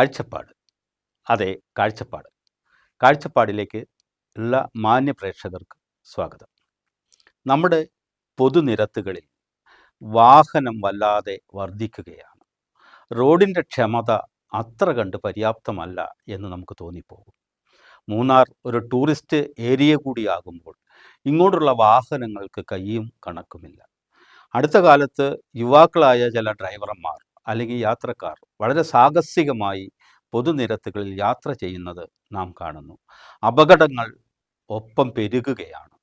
കാഴ്ചപ്പാട്. അതെ കാഴ്ചപ്പാട്. കാഴ്ചപ്പാടിലേക്ക് എല്ലാ മാന്യ പ്രേക്ഷകർക്ക് സ്വാഗതം. നമ്മുടെ പൊതുനിരത്തുകളിൽ വാഹനം വല്ലാതെ വർദ്ധിക്കുകയാണ്. റോഡിന്റെ ക്ഷമത അത്ര കണ്ട് പര്യാപ്തമല്ല എന്ന് നമുക്ക് തോന്നിപ്പോകും. മൂന്നാർ ഒരു ടൂറിസ്റ്റ് ഏരിയ കൂടിയാകുമ്പോൾ ഇങ്ങോട്ടുള്ള വാഹനങ്ങൾക്ക് കൈയും കണക്കുമില്ല. അടുത്ത കാലത്ത് യുവാക്കളായ ചില ഡ്രൈവർമാർ അല്ലെങ്കിൽ യാത്രക്കാർ വളരെ സാഹസികമായി പൊതുനിരത്തുകളിൽ യാത്ര ചെയ്യുന്നത് നാം കാണുന്നു. അപകടങ്ങൾ ഒപ്പം പെരുകുകയാണ്.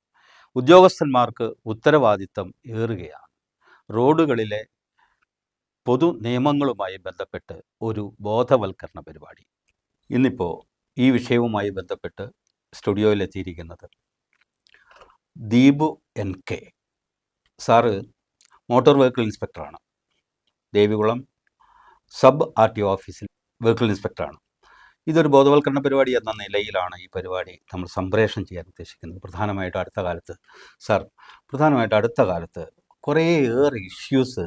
ഉദ്യോഗസ്ഥന്മാർക്ക് ഉത്തരവാദിത്തം ഏറുകയാണ്. റോഡുകളിലെ പൊതു നിയമങ്ങളുമായി ബന്ധപ്പെട്ട് ഒരു ബോധവൽക്കരണ പരിപാടി. ഇന്നിപ്പോൾ ഈ വിഷയവുമായി ബന്ധപ്പെട്ട് സ്റ്റുഡിയോയിലെത്തിയിരിക്കുന്നത് Deepu N K. Sir motor vehicle ഇൻസ്പെക്ടറാണ്. Devikulam sub R T ഓഫീസിൽ വെഹിക്കിൾ ഇൻസ്പെക്ടറാണ്. ഇതൊരു ബോധവൽക്കരണ പരിപാടി എന്ന നിലയിലാണ് ഈ പരിപാടി നമ്മൾ സംപ്രേഷണം ചെയ്യാൻ ഉദ്ദേശിക്കുന്നത്. പ്രധാനമായിട്ട് അടുത്ത കാലത്ത് സാർ പ്രധാനമായിട്ട് അടുത്ത കാലത്ത് കുറേയേറെ ഇഷ്യൂസ്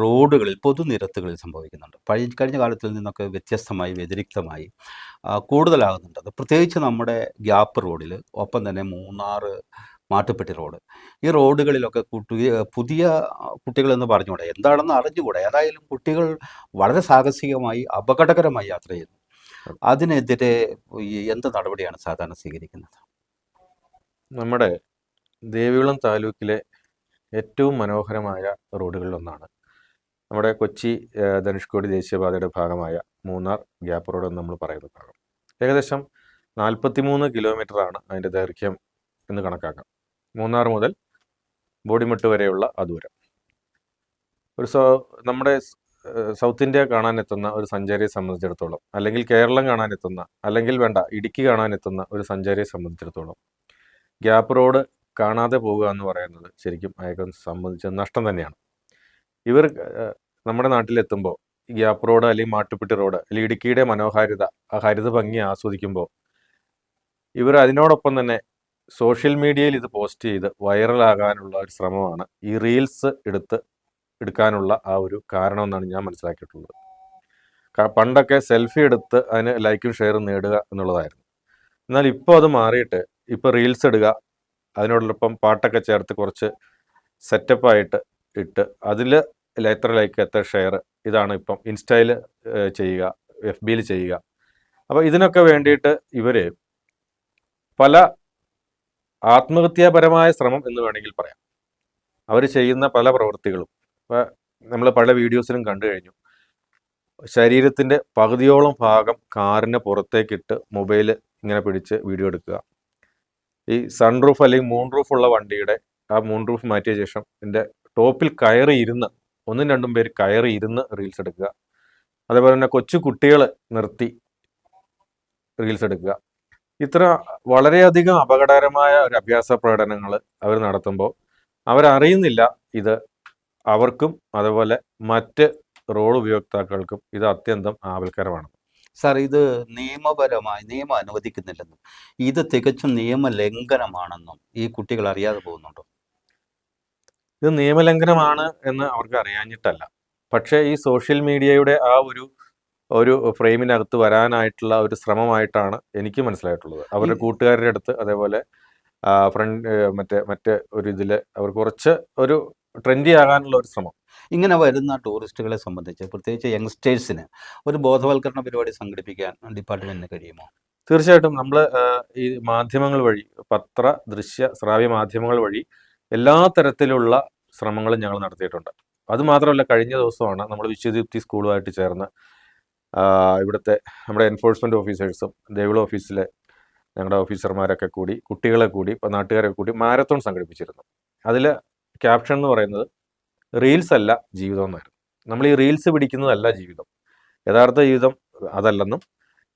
റോഡുകളിൽ പൊതുനിരത്തുകളിൽ സംഭവിക്കുന്നുണ്ട്. പഴയ കഴിഞ്ഞ കാലത്തിൽ നിന്നൊക്കെ വ്യത്യസ്തമായി വ്യതിരിക്തമായി കൂടുതലാകുന്നുണ്ട്. അത് പ്രത്യേകിച്ച് നമ്മുടെ ഗ്യാപ്പ് റോഡിൽ ഒപ്പം തന്നെ മൂന്നാർ മാട്ടുപ്പെട്ടി റോഡ്. ഈ റോഡുകളിലൊക്കെ കുട്ടി പുതിയ കുട്ടികളെന്ന് പറഞ്ഞുകൂടെ? എന്താണെന്ന് അറിഞ്ഞുകൂടെ? ഏതായാലും കുട്ടികൾ വളരെ സാഹസികമായി അപകടകരമായി യാത്ര ചെയ്യുന്നു. അതിനെതിരെ എന്ത് നടപടിയാണ് സാധാരണ സ്വീകരിക്കുന്നത്? നമ്മുടെ ദേവികുളം താലൂക്കിലെ ഏറ്റവും മനോഹരമായ റോഡുകളിലൊന്നാണ്. നമ്മുടെ കൊച്ചി ധനുഷ്കോടി ദേശീയപാതയുടെ ഭാഗമായ മൂന്നാർ ഗ്യാപ്പ് റോഡ് എന്ന് നമ്മൾ പറയുന്ന ഭാഗം. ഏകദേശം നാൽപ്പത്തിമൂന്ന് കിലോമീറ്ററാണ് അതിന്റെ ദൈർഘ്യം എന്ന് കണക്കാക്കാം. മൂന്നാർ മുതൽ ബോഡിമെട്ട് വരെയുള്ള ആ ദൂരം. ഒരു നമ്മുടെ സൗത്ത് ഇന്ത്യ കാണാനെത്തുന്ന ഒരു സഞ്ചാരിയെ സംബന്ധിച്ചിടത്തോളം അല്ലെങ്കിൽ കേരളം കാണാനെത്തുന്ന അല്ലെങ്കിൽ വേണ്ട ഇടുക്കി കാണാനെത്തുന്ന ഒരു സഞ്ചാരിയെ സംബന്ധിച്ചിടത്തോളം ഗ്യാപ്പ് റോഡ് കാണാതെ പോവുക എന്ന് പറയുന്നത് ശരിക്കും അയാൾക്ക് സംബന്ധിച്ച നഷ്ടം തന്നെയാണ്. ഇവർ നമ്മുടെ നാട്ടിലെത്തുമ്പോൾ ഗ്യാപ്പ് റോഡ് അല്ലെങ്കിൽ മാട്ടുപ്പെട്ടി റോഡ് അല്ലെങ്കിൽ ഇടുക്കിയുടെ മനോഹാരിത ആ ഹരിത ഭംഗി ആസ്വദിക്കുമ്പോൾ ഇവർ അതിനോടൊപ്പം തന്നെ സോഷ്യൽ മീഡിയയിൽ ഇത് പോസ്റ്റ് ചെയ്ത് വൈറലാകാനുള്ള ഒരു ശ്രമമാണ് ഈ റീൽസ് എടുത്ത് എടുക്കാനുള്ള ആ ഒരു കാരണം എന്നാണ് ഞാൻ മനസ്സിലാക്കിയിട്ടുള്ളത്. പണ്ടൊക്കെ സെൽഫി എടുത്ത് അതിന് ലൈക്കും ഷെയറും നേടുക എന്നുള്ളതായിരുന്നു. എന്നാൽ ഇപ്പോൾ അത് മാറിയിട്ട് ഇപ്പോൾ റീൽസ് ഇടുക അതിനോടൊപ്പം പാട്ടൊക്കെ ചേർത്ത് കുറച്ച് സെറ്റപ്പായിട്ട് ഇട്ട് അതിൽ എത്ര ലൈക്ക് എത്ര ഷെയർ ഇതാണ് ഇപ്പം ഇൻസ്റ്റയിൽ ചെയ്യുക എഫ് ബിയിൽ ചെയ്യുക. അപ്പോൾ ഇതിനൊക്കെ വേണ്ടിയിട്ട് ഇവർ പല ആത്മഹത്യാപരമായ ശ്രമം എന്ന് വേണമെങ്കിൽ പറയാം. അവർ ചെയ്യുന്ന പല പ്രവൃത്തികളും നമ്മൾ പല വീഡിയോസിലും കണ്ടു കഴിഞ്ഞു. ശരീരത്തിന്റെ പകുതിയോളം ഭാഗം കാറിന് പുറത്തേക്കിട്ട് മൊബൈൽ ഇങ്ങനെ പിടിച്ച് വീഡിയോ എടുക്കുക. ഈ സൺറൂഫ് അല്ലെങ്കിൽ മൂൺ റൂഫ് ഉള്ള വണ്ടിയുടെ ആ മൂൺ റൂഫ് മാറ്റിയ ശേഷം ഇതിന്റെ ടോപ്പിൽ കയറി ഇരുന്ന് ഒന്നും രണ്ടും പേര് കയറി ഇരുന്ന് റീൽസ് എടുക്കുക. അതേപോലെ തന്നെ കൊച്ചു കുട്ടികൾ നിർത്തി റീൽസ് എടുക്കുക. ഇത്ര വളരെയധികം അപകടകരമായ ഒരു അഭ്യാസ പ്രകടനങ്ങൾ അവർ നടത്തുമ്പോൾ അവരറിയുന്നില്ല ഇത് അവർക്കും അതുപോലെ മറ്റ് റോഡ് ഉപയോക്താക്കൾക്കും ഇത് അത്യന്തം ആപൽക്കരമാണ്. സാർ ഇത് നിയമപരമായി നിയമം അനുവദിക്കുന്നില്ലെന്നും ഇത് തികച്ചും നിയമലംഘനമാണെന്നും ഈ കുട്ടികൾ അറിയാതെ പോകുന്നുണ്ടോ? ഇത് നിയമലംഘനമാണ് എന്ന് അവർക്ക് അറിയാഞ്ഞിട്ടല്ല. പക്ഷേ ഈ സോഷ്യൽ മീഡിയയുടെ ആ ഒരു ഒരു ഫ്രെയിമിനകത്ത് വരാനായിട്ടുള്ള ഒരു ശ്രമമായിട്ടാണ് എനിക്ക് മനസ്സിലായിട്ടുള്ളത്. അവരുടെ കൂട്ടുകാരുടെ അടുത്ത് അതേപോലെ ഫ്രണ്ട് മറ്റേ മറ്റേ ഒരു ഇതിൽ അവർ കുറച്ച് ഒരു ട്രെൻഡി ആകാനുള്ള ഒരു ശ്രമം. ഇങ്ങനെ വരുന്ന ടൂറിസ്റ്റുകളെ സംബന്ധിച്ച് പ്രത്യേകിച്ച് യങ്സ്റ്റേഴ്സിന് ഒരു ബോധവൽക്കരണ പരിപാടി സംഘടിപ്പിക്കാൻ ഡിപ്പാർട്ട്മെന്റിന് കഴിയുമോ? തീർച്ചയായിട്ടും നമ്മൾ ഈ മാധ്യമങ്ങൾ വഴി പത്ര ദൃശ്യ ശ്രാവ്യ മാധ്യമങ്ങൾ വഴി എല്ലാ തരത്തിലുള്ള ശ്രമങ്ങളും ഞങ്ങൾ നടത്തിയിട്ടുണ്ട്. അത് മാത്രമല്ല കഴിഞ്ഞ ദിവസമാണ് നമ്മൾ വിശ്വദീപ്തി സ്കൂളുമായിട്ട് ചേർന്ന് ഇവിടുത്തെ നമ്മുടെ എൻഫോഴ്സ്മെന്റ് ഓഫീസേഴ്സും ദേവിള ഓഫീസിലെ ഞങ്ങളുടെ ഓഫീസർമാരൊക്കെ കൂടി കുട്ടികളെ കൂടി ഇപ്പോൾ നാട്ടുകാരെ കൂടി മാരത്തോൺ സംഘടിപ്പിച്ചിരുന്നു. അതിൽ ക്യാപ്ഷൻ എന്ന് പറയുന്നത് റീൽസ് അല്ല ജീവിതം എന്നായിരുന്നു. നമ്മൾ ഈ റീൽസ് പിടിക്കുന്നതല്ല ജീവിതം. യഥാർത്ഥ ജീവിതം അതല്ലെന്നും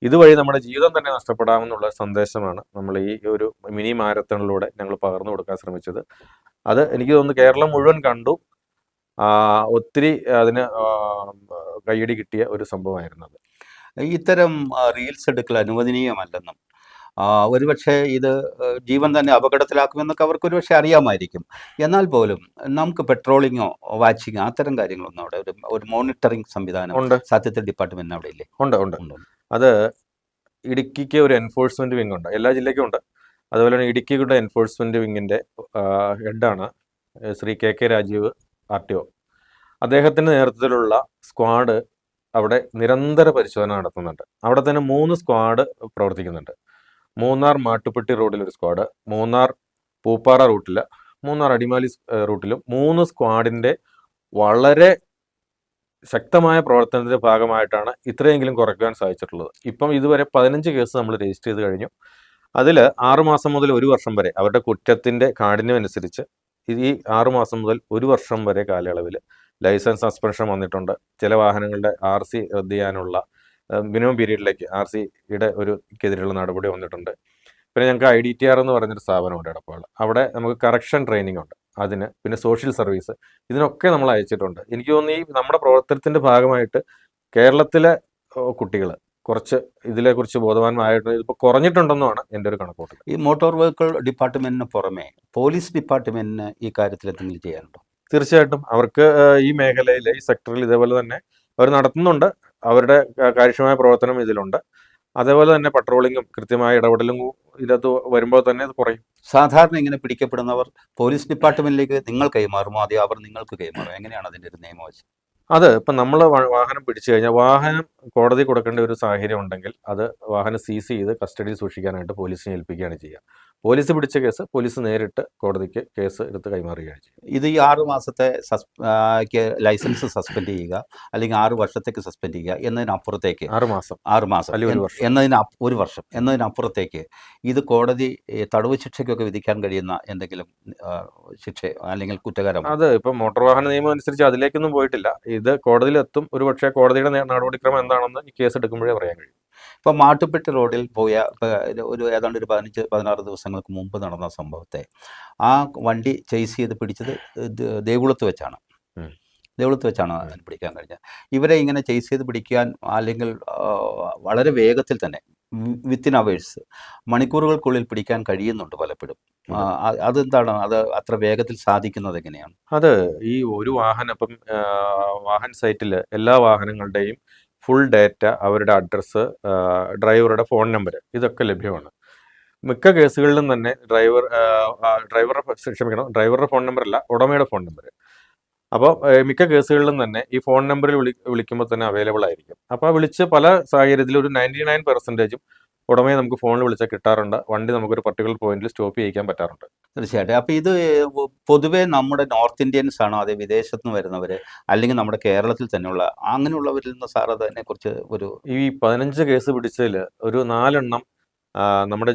ഇതുവഴി നമ്മുടെ ജീവിതം തന്നെ നഷ്ടപ്പെടാമെന്നുള്ള സന്ദേശമാണ് നമ്മൾ ഈ ഒരു മിനി മാരത്തണിലൂടെ ഞങ്ങൾ പകർന്നു കൊടുക്കാൻ ശ്രമിച്ചത്. അത് എനിക്ക് തോന്നുന്നു കേരളം മുഴുവൻ കണ്ടു. ഒത്തിരി അതിന് കൈയടി കിട്ടിയ ഒരു സംഭവമായിരുന്നു അത്. ഇത്തരം റീൽസ് എടുക്കൽ അനുവദനീയമല്ലെന്നും ഒരുപക്ഷെ ഇത് ജീവൻ തന്നെ അപകടത്തിലാക്കുമെന്നൊക്കെ അവർക്ക് ഒരുപക്ഷെ അറിയാമായിരിക്കും. എന്നാൽ പോലും നമുക്ക് പെട്രോളിങ്ങോ വാച്ചിങ്ങോ അത്തരം കാര്യങ്ങളൊന്നും അവിടെ ഒരു ഒരു മോണിറ്ററിംഗ് സംവിധാനം ഉണ്ട്. സത്യത്തിൽ ഡിപ്പാർട്ട്മെന്റിന് അവിടെ ഇല്ലേ? ഉണ്ട് ഉണ്ട്. ഉണ്ട്. അത് ഇടുക്കിക്ക് ഒരു എൻഫോഴ്സ്മെന്റ് വിങ് ഉണ്ട്. എല്ലാ ജില്ലയ്ക്കും ഉണ്ട്. അതുപോലെ തന്നെ ഇടുക്കിയുടെ എൻഫോഴ്സ്മെന്റ് വിങ്ങിന്റെ ഹെഡാണ് Shri K K Rajeev R T O. അദ്ദേഹത്തിന്റെ നേതൃത്വത്തിലുള്ള സ്ക്വാഡ് അവിടെ നിരന്തര പരിശോധന നടത്തുന്നുണ്ട്. അവിടെ തന്നെ മൂന്ന് സ്ക്വാഡ് പ്രവർത്തിക്കുന്നുണ്ട്. മൂന്നാർ മാട്ടുപ്പെട്ടി റോഡിൽ ഒരു സ്ക്വാഡ് മൂന്നാർ പൂപ്പാറ റൂട്ടിൽ മൂന്നാർ അടിമാലി റൂട്ടിലും മൂന്ന് സ്ക്വാഡിന്റെ വളരെ ശക്തമായ പ്രവർത്തനത്തിന്റെ ഭാഗമായിട്ടാണ് ഇത്രയെങ്കിലും കുറയ്ക്കാൻ സാധിച്ചിട്ടുള്ളത്. ഇപ്പം ഇതുവരെ പതിനഞ്ച് കേസ് നമ്മൾ രജിസ്റ്റർ ചെയ്ത് കഴിഞ്ഞു. അതിൽ ആറുമാസം മുതൽ ഒരു വർഷം വരെ അവരുടെ കുറ്റത്തിന്റെ കാഠിന്യം അനുസരിച്ച് ഈ ആറുമാസം മുതൽ ഒരു വർഷം വരെ കാലയളവിൽ ലൈസൻസ് സസ്പെൻഷൻ വന്നിട്ടുണ്ട്. ചില വാഹനങ്ങളുടെ ആർ സി റദ്ദ് ചെയ്യാനുള്ള മിനിമം പീരീഡിലേക്ക് ആർ സിയുടെ ഒരു ക്കെതിരെയുള്ള നടപടി വന്നിട്ടുണ്ട്. പിന്നെ ഞങ്ങൾക്ക് ഐ ഡി ടി ആർ എന്ന് പറഞ്ഞൊരു സ്ഥാപനമുണ്ട് എടപ്പാൾ അവിടെ നമുക്ക് കറക്ഷൻ ട്രെയിനിങ് ഉണ്ട് അതിന് പിന്നെ സോഷ്യൽ സർവീസ്. ഇതിനൊക്കെ നമ്മൾ അയച്ചിട്ടുണ്ട് എനിക്ക് തോന്നുന്നു ഈ നമ്മുടെ പ്രവർത്തനത്തിന്റെ ഭാഗമായിട്ട് കേരളത്തിലെ കുട്ടികൾ കുറച്ച് ഇതിലെക്കുറിച്ച് ബോധവാന്മാരായിട്ട് ഇതിപ്പോൾ കുറഞ്ഞിട്ടുണ്ടെന്നാണ് എന്റെ ഒരു കണക്കൂട്ടൽ ഈ മോട്ടോർ വെഹിക്കിൾ ഡിപ്പാർട്ട്മെന്റിന് പുറമെ പോലീസ് ഡിപ്പാർട്ട്മെന്റിന് ഈ കാര്യത്തിൽ എന്തെങ്കിലും ചെയ്യാനുണ്ടോ? തീർച്ചയായിട്ടും. അവർക്ക് ഈ മേഖലയിൽ ഈ സെക്ടറിൽ ഇതേപോലെ തന്നെ അവർ നടത്തുന്നുണ്ട്. അവരുടെ കാര്യക്ഷമമായ പ്രവർത്തനം ഇതിലുണ്ട്. അതേപോലെ തന്നെ പട്രോളിങ്ങും കൃത്യമായ ഇടപെടലും ഇതിനകത്ത് വരുമ്പോൾ തന്നെ അത് കുറയും. സാധാരണ ഇങ്ങനെ പിടിക്കപ്പെടുന്നവർ പോലീസ് ഡിപ്പാർട്ട്മെന്റിലേക്ക് നിങ്ങൾ കൈമാറുമോ? അതെയോ അവർ നിങ്ങൾക്ക് കൈമാറും എങ്ങനെയാണ് അതിന്റെ ഒരു നിയമവശം? അത് ഇപ്പം നമ്മൾ വാഹനം പിടിച്ചു കഴിഞ്ഞാൽ വാഹനം കോടതി കൊടുക്കേണ്ട ഒരു സാഹചര്യം ഉണ്ടെങ്കിൽ അത് വാഹനം സീസ് ചെയ്ത് കസ്റ്റഡിയിൽ സൂക്ഷിക്കാനായിട്ട് പോലീസിനെ ഏൽപ്പിക്കുകയാണ് ചെയ്യുക. പോലീസ് പിടിച്ച കേസ് പോലീസ് നേരിട്ട് കോടതിക്ക് കേസ് എടുത്ത് കൈമാറുകയാണ് ചെയ്യുക. ഇത് ഈ ആറ് മാസത്തെ ലൈസൻസ് സസ്പെൻഡ് ചെയ്യുക അല്ലെങ്കിൽ ആറ് വർഷത്തേക്ക് സസ്പെൻഡ് ചെയ്യുക എന്നതിനപ്പുറത്തേക്ക് ആറ് മാസം. ആറ് മാസം. അല്ലെങ്കിൽ ഒരു വർഷം. എന്നതിന് ഒരു വർഷം. എന്നതിനപ്പുറത്തേക്ക് ഇത് കോടതി തടവ് ശിക്ഷയ്ക്കൊക്കെ വിധിക്കാൻ കഴിയുന്ന എന്തെങ്കിലും ശിക്ഷ അല്ലെങ്കിൽ കുറ്റകരം അത് ഇപ്പം മോട്ടോർ വാഹന നിയമം അനുസരിച്ച് അതിലേക്കൊന്നും പോയിട്ടില്ല. ഇത് കോടതിയിലെത്തും. ഒരു പക്ഷേ കോടതിയുടെ നടപടിക്രമം എന്താണെന്ന് ഈ കേസ് എടുക്കുമ്പോഴേ പറയാൻ കഴിയും. ഇപ്പം മാട്ടുപെട്ടി റോഡിൽ പോയ ഒരു- ഏതാണ്ട് ഒരു പതിനഞ്ച് പതിനാറ് ദിവസങ്ങൾക്ക് മുമ്പ് നടന്ന സംഭവത്തെ ആ വണ്ടി ചേസ് ചെയ്ത് പിടിച്ചത് ഇത് ദേവുളത്ത് വെച്ചാണ്. ദേവളത്ത് വെച്ചാണ് അതിന് പിടിക്കാൻ കഴിഞ്ഞത്. ഇവരെ ഇങ്ങനെ ചേസ് ചെയ്ത് പിടിക്കാൻ അല്ലെങ്കിൽ വളരെ വേഗത്തിൽ തന്നെ വിത്തിൻ അവേഴ്സ് മണിക്കൂറുകൾക്കുള്ളിൽ പിടിക്കാൻ കഴിയുന്നുണ്ട് പലപ്പോഴും. അതെന്താണ്? അത് അത്ര വേഗത്തിൽ സാധിക്കുന്നത് എങ്ങനെയാണ്? അത് ഈ ഒരു വാഹനം ഇപ്പം വാഹൻ സൈറ്റിൽ എല്ലാ വാഹനങ്ങളുടെയും ഫുൾ ഡേറ്റ അവരുടെ അഡ്രസ്സ് ഡ്രൈവറുടെ ഫോൺ നമ്പർ ഇതൊക്കെ ലഭ്യമാണ്. മിക്ക കേസുകളിലും തന്നെ ഡ്രൈവർ ഡ്രൈവറുടെ ക്ഷമിക്കണം ഡ്രൈവറുടെ ഫോൺ നമ്പർ അല്ല ഉടമയുടെ ഫോൺ നമ്പർ അപ്പോൾ മിക്ക കേസുകളിലും തന്നെ ഈ ഫോൺ നമ്പറിൽ വിളി വിളിക്കുമ്പോൾ തന്നെ അവൈലബിൾ ആയിരിക്കും. അപ്പോൾ വിളിച്ച് പല സാഹചര്യത്തിൽ ഒരു നയന്റി നയൻ പെർസെന്റേജും ഉടമയെ നമുക്ക് ഫോണിൽ വിളിച്ചാൽ കിട്ടാറുണ്ട്. വണ്ടി നമുക്കൊരു പർട്ടിക്കുലർ പോയിന്റിൽ സ്റ്റോപ്പ് ചെയ്യിക്കാൻ പറ്റാറുണ്ട്. തീർച്ചയായിട്ടും. അപ്പോൾ ഇത് പൊതുവേ നമ്മുടെ നോർത്ത് ഇന്ത്യൻസ് ആണോ അതേ വിദേശത്ത് നിന്ന് വരുന്നവർ അല്ലെങ്കിൽ നമ്മുടെ കേരളത്തിൽ തന്നെയുള്ള അങ്ങനെയുള്ളവരിൽ നിന്ന് സാർ അതിനെക്കുറിച്ച് ഒരു ഈ പതിനഞ്ച് കേസ് പിടിച്ചതിൽ ഒരു നാലെണ്ണം നമ്മുടെ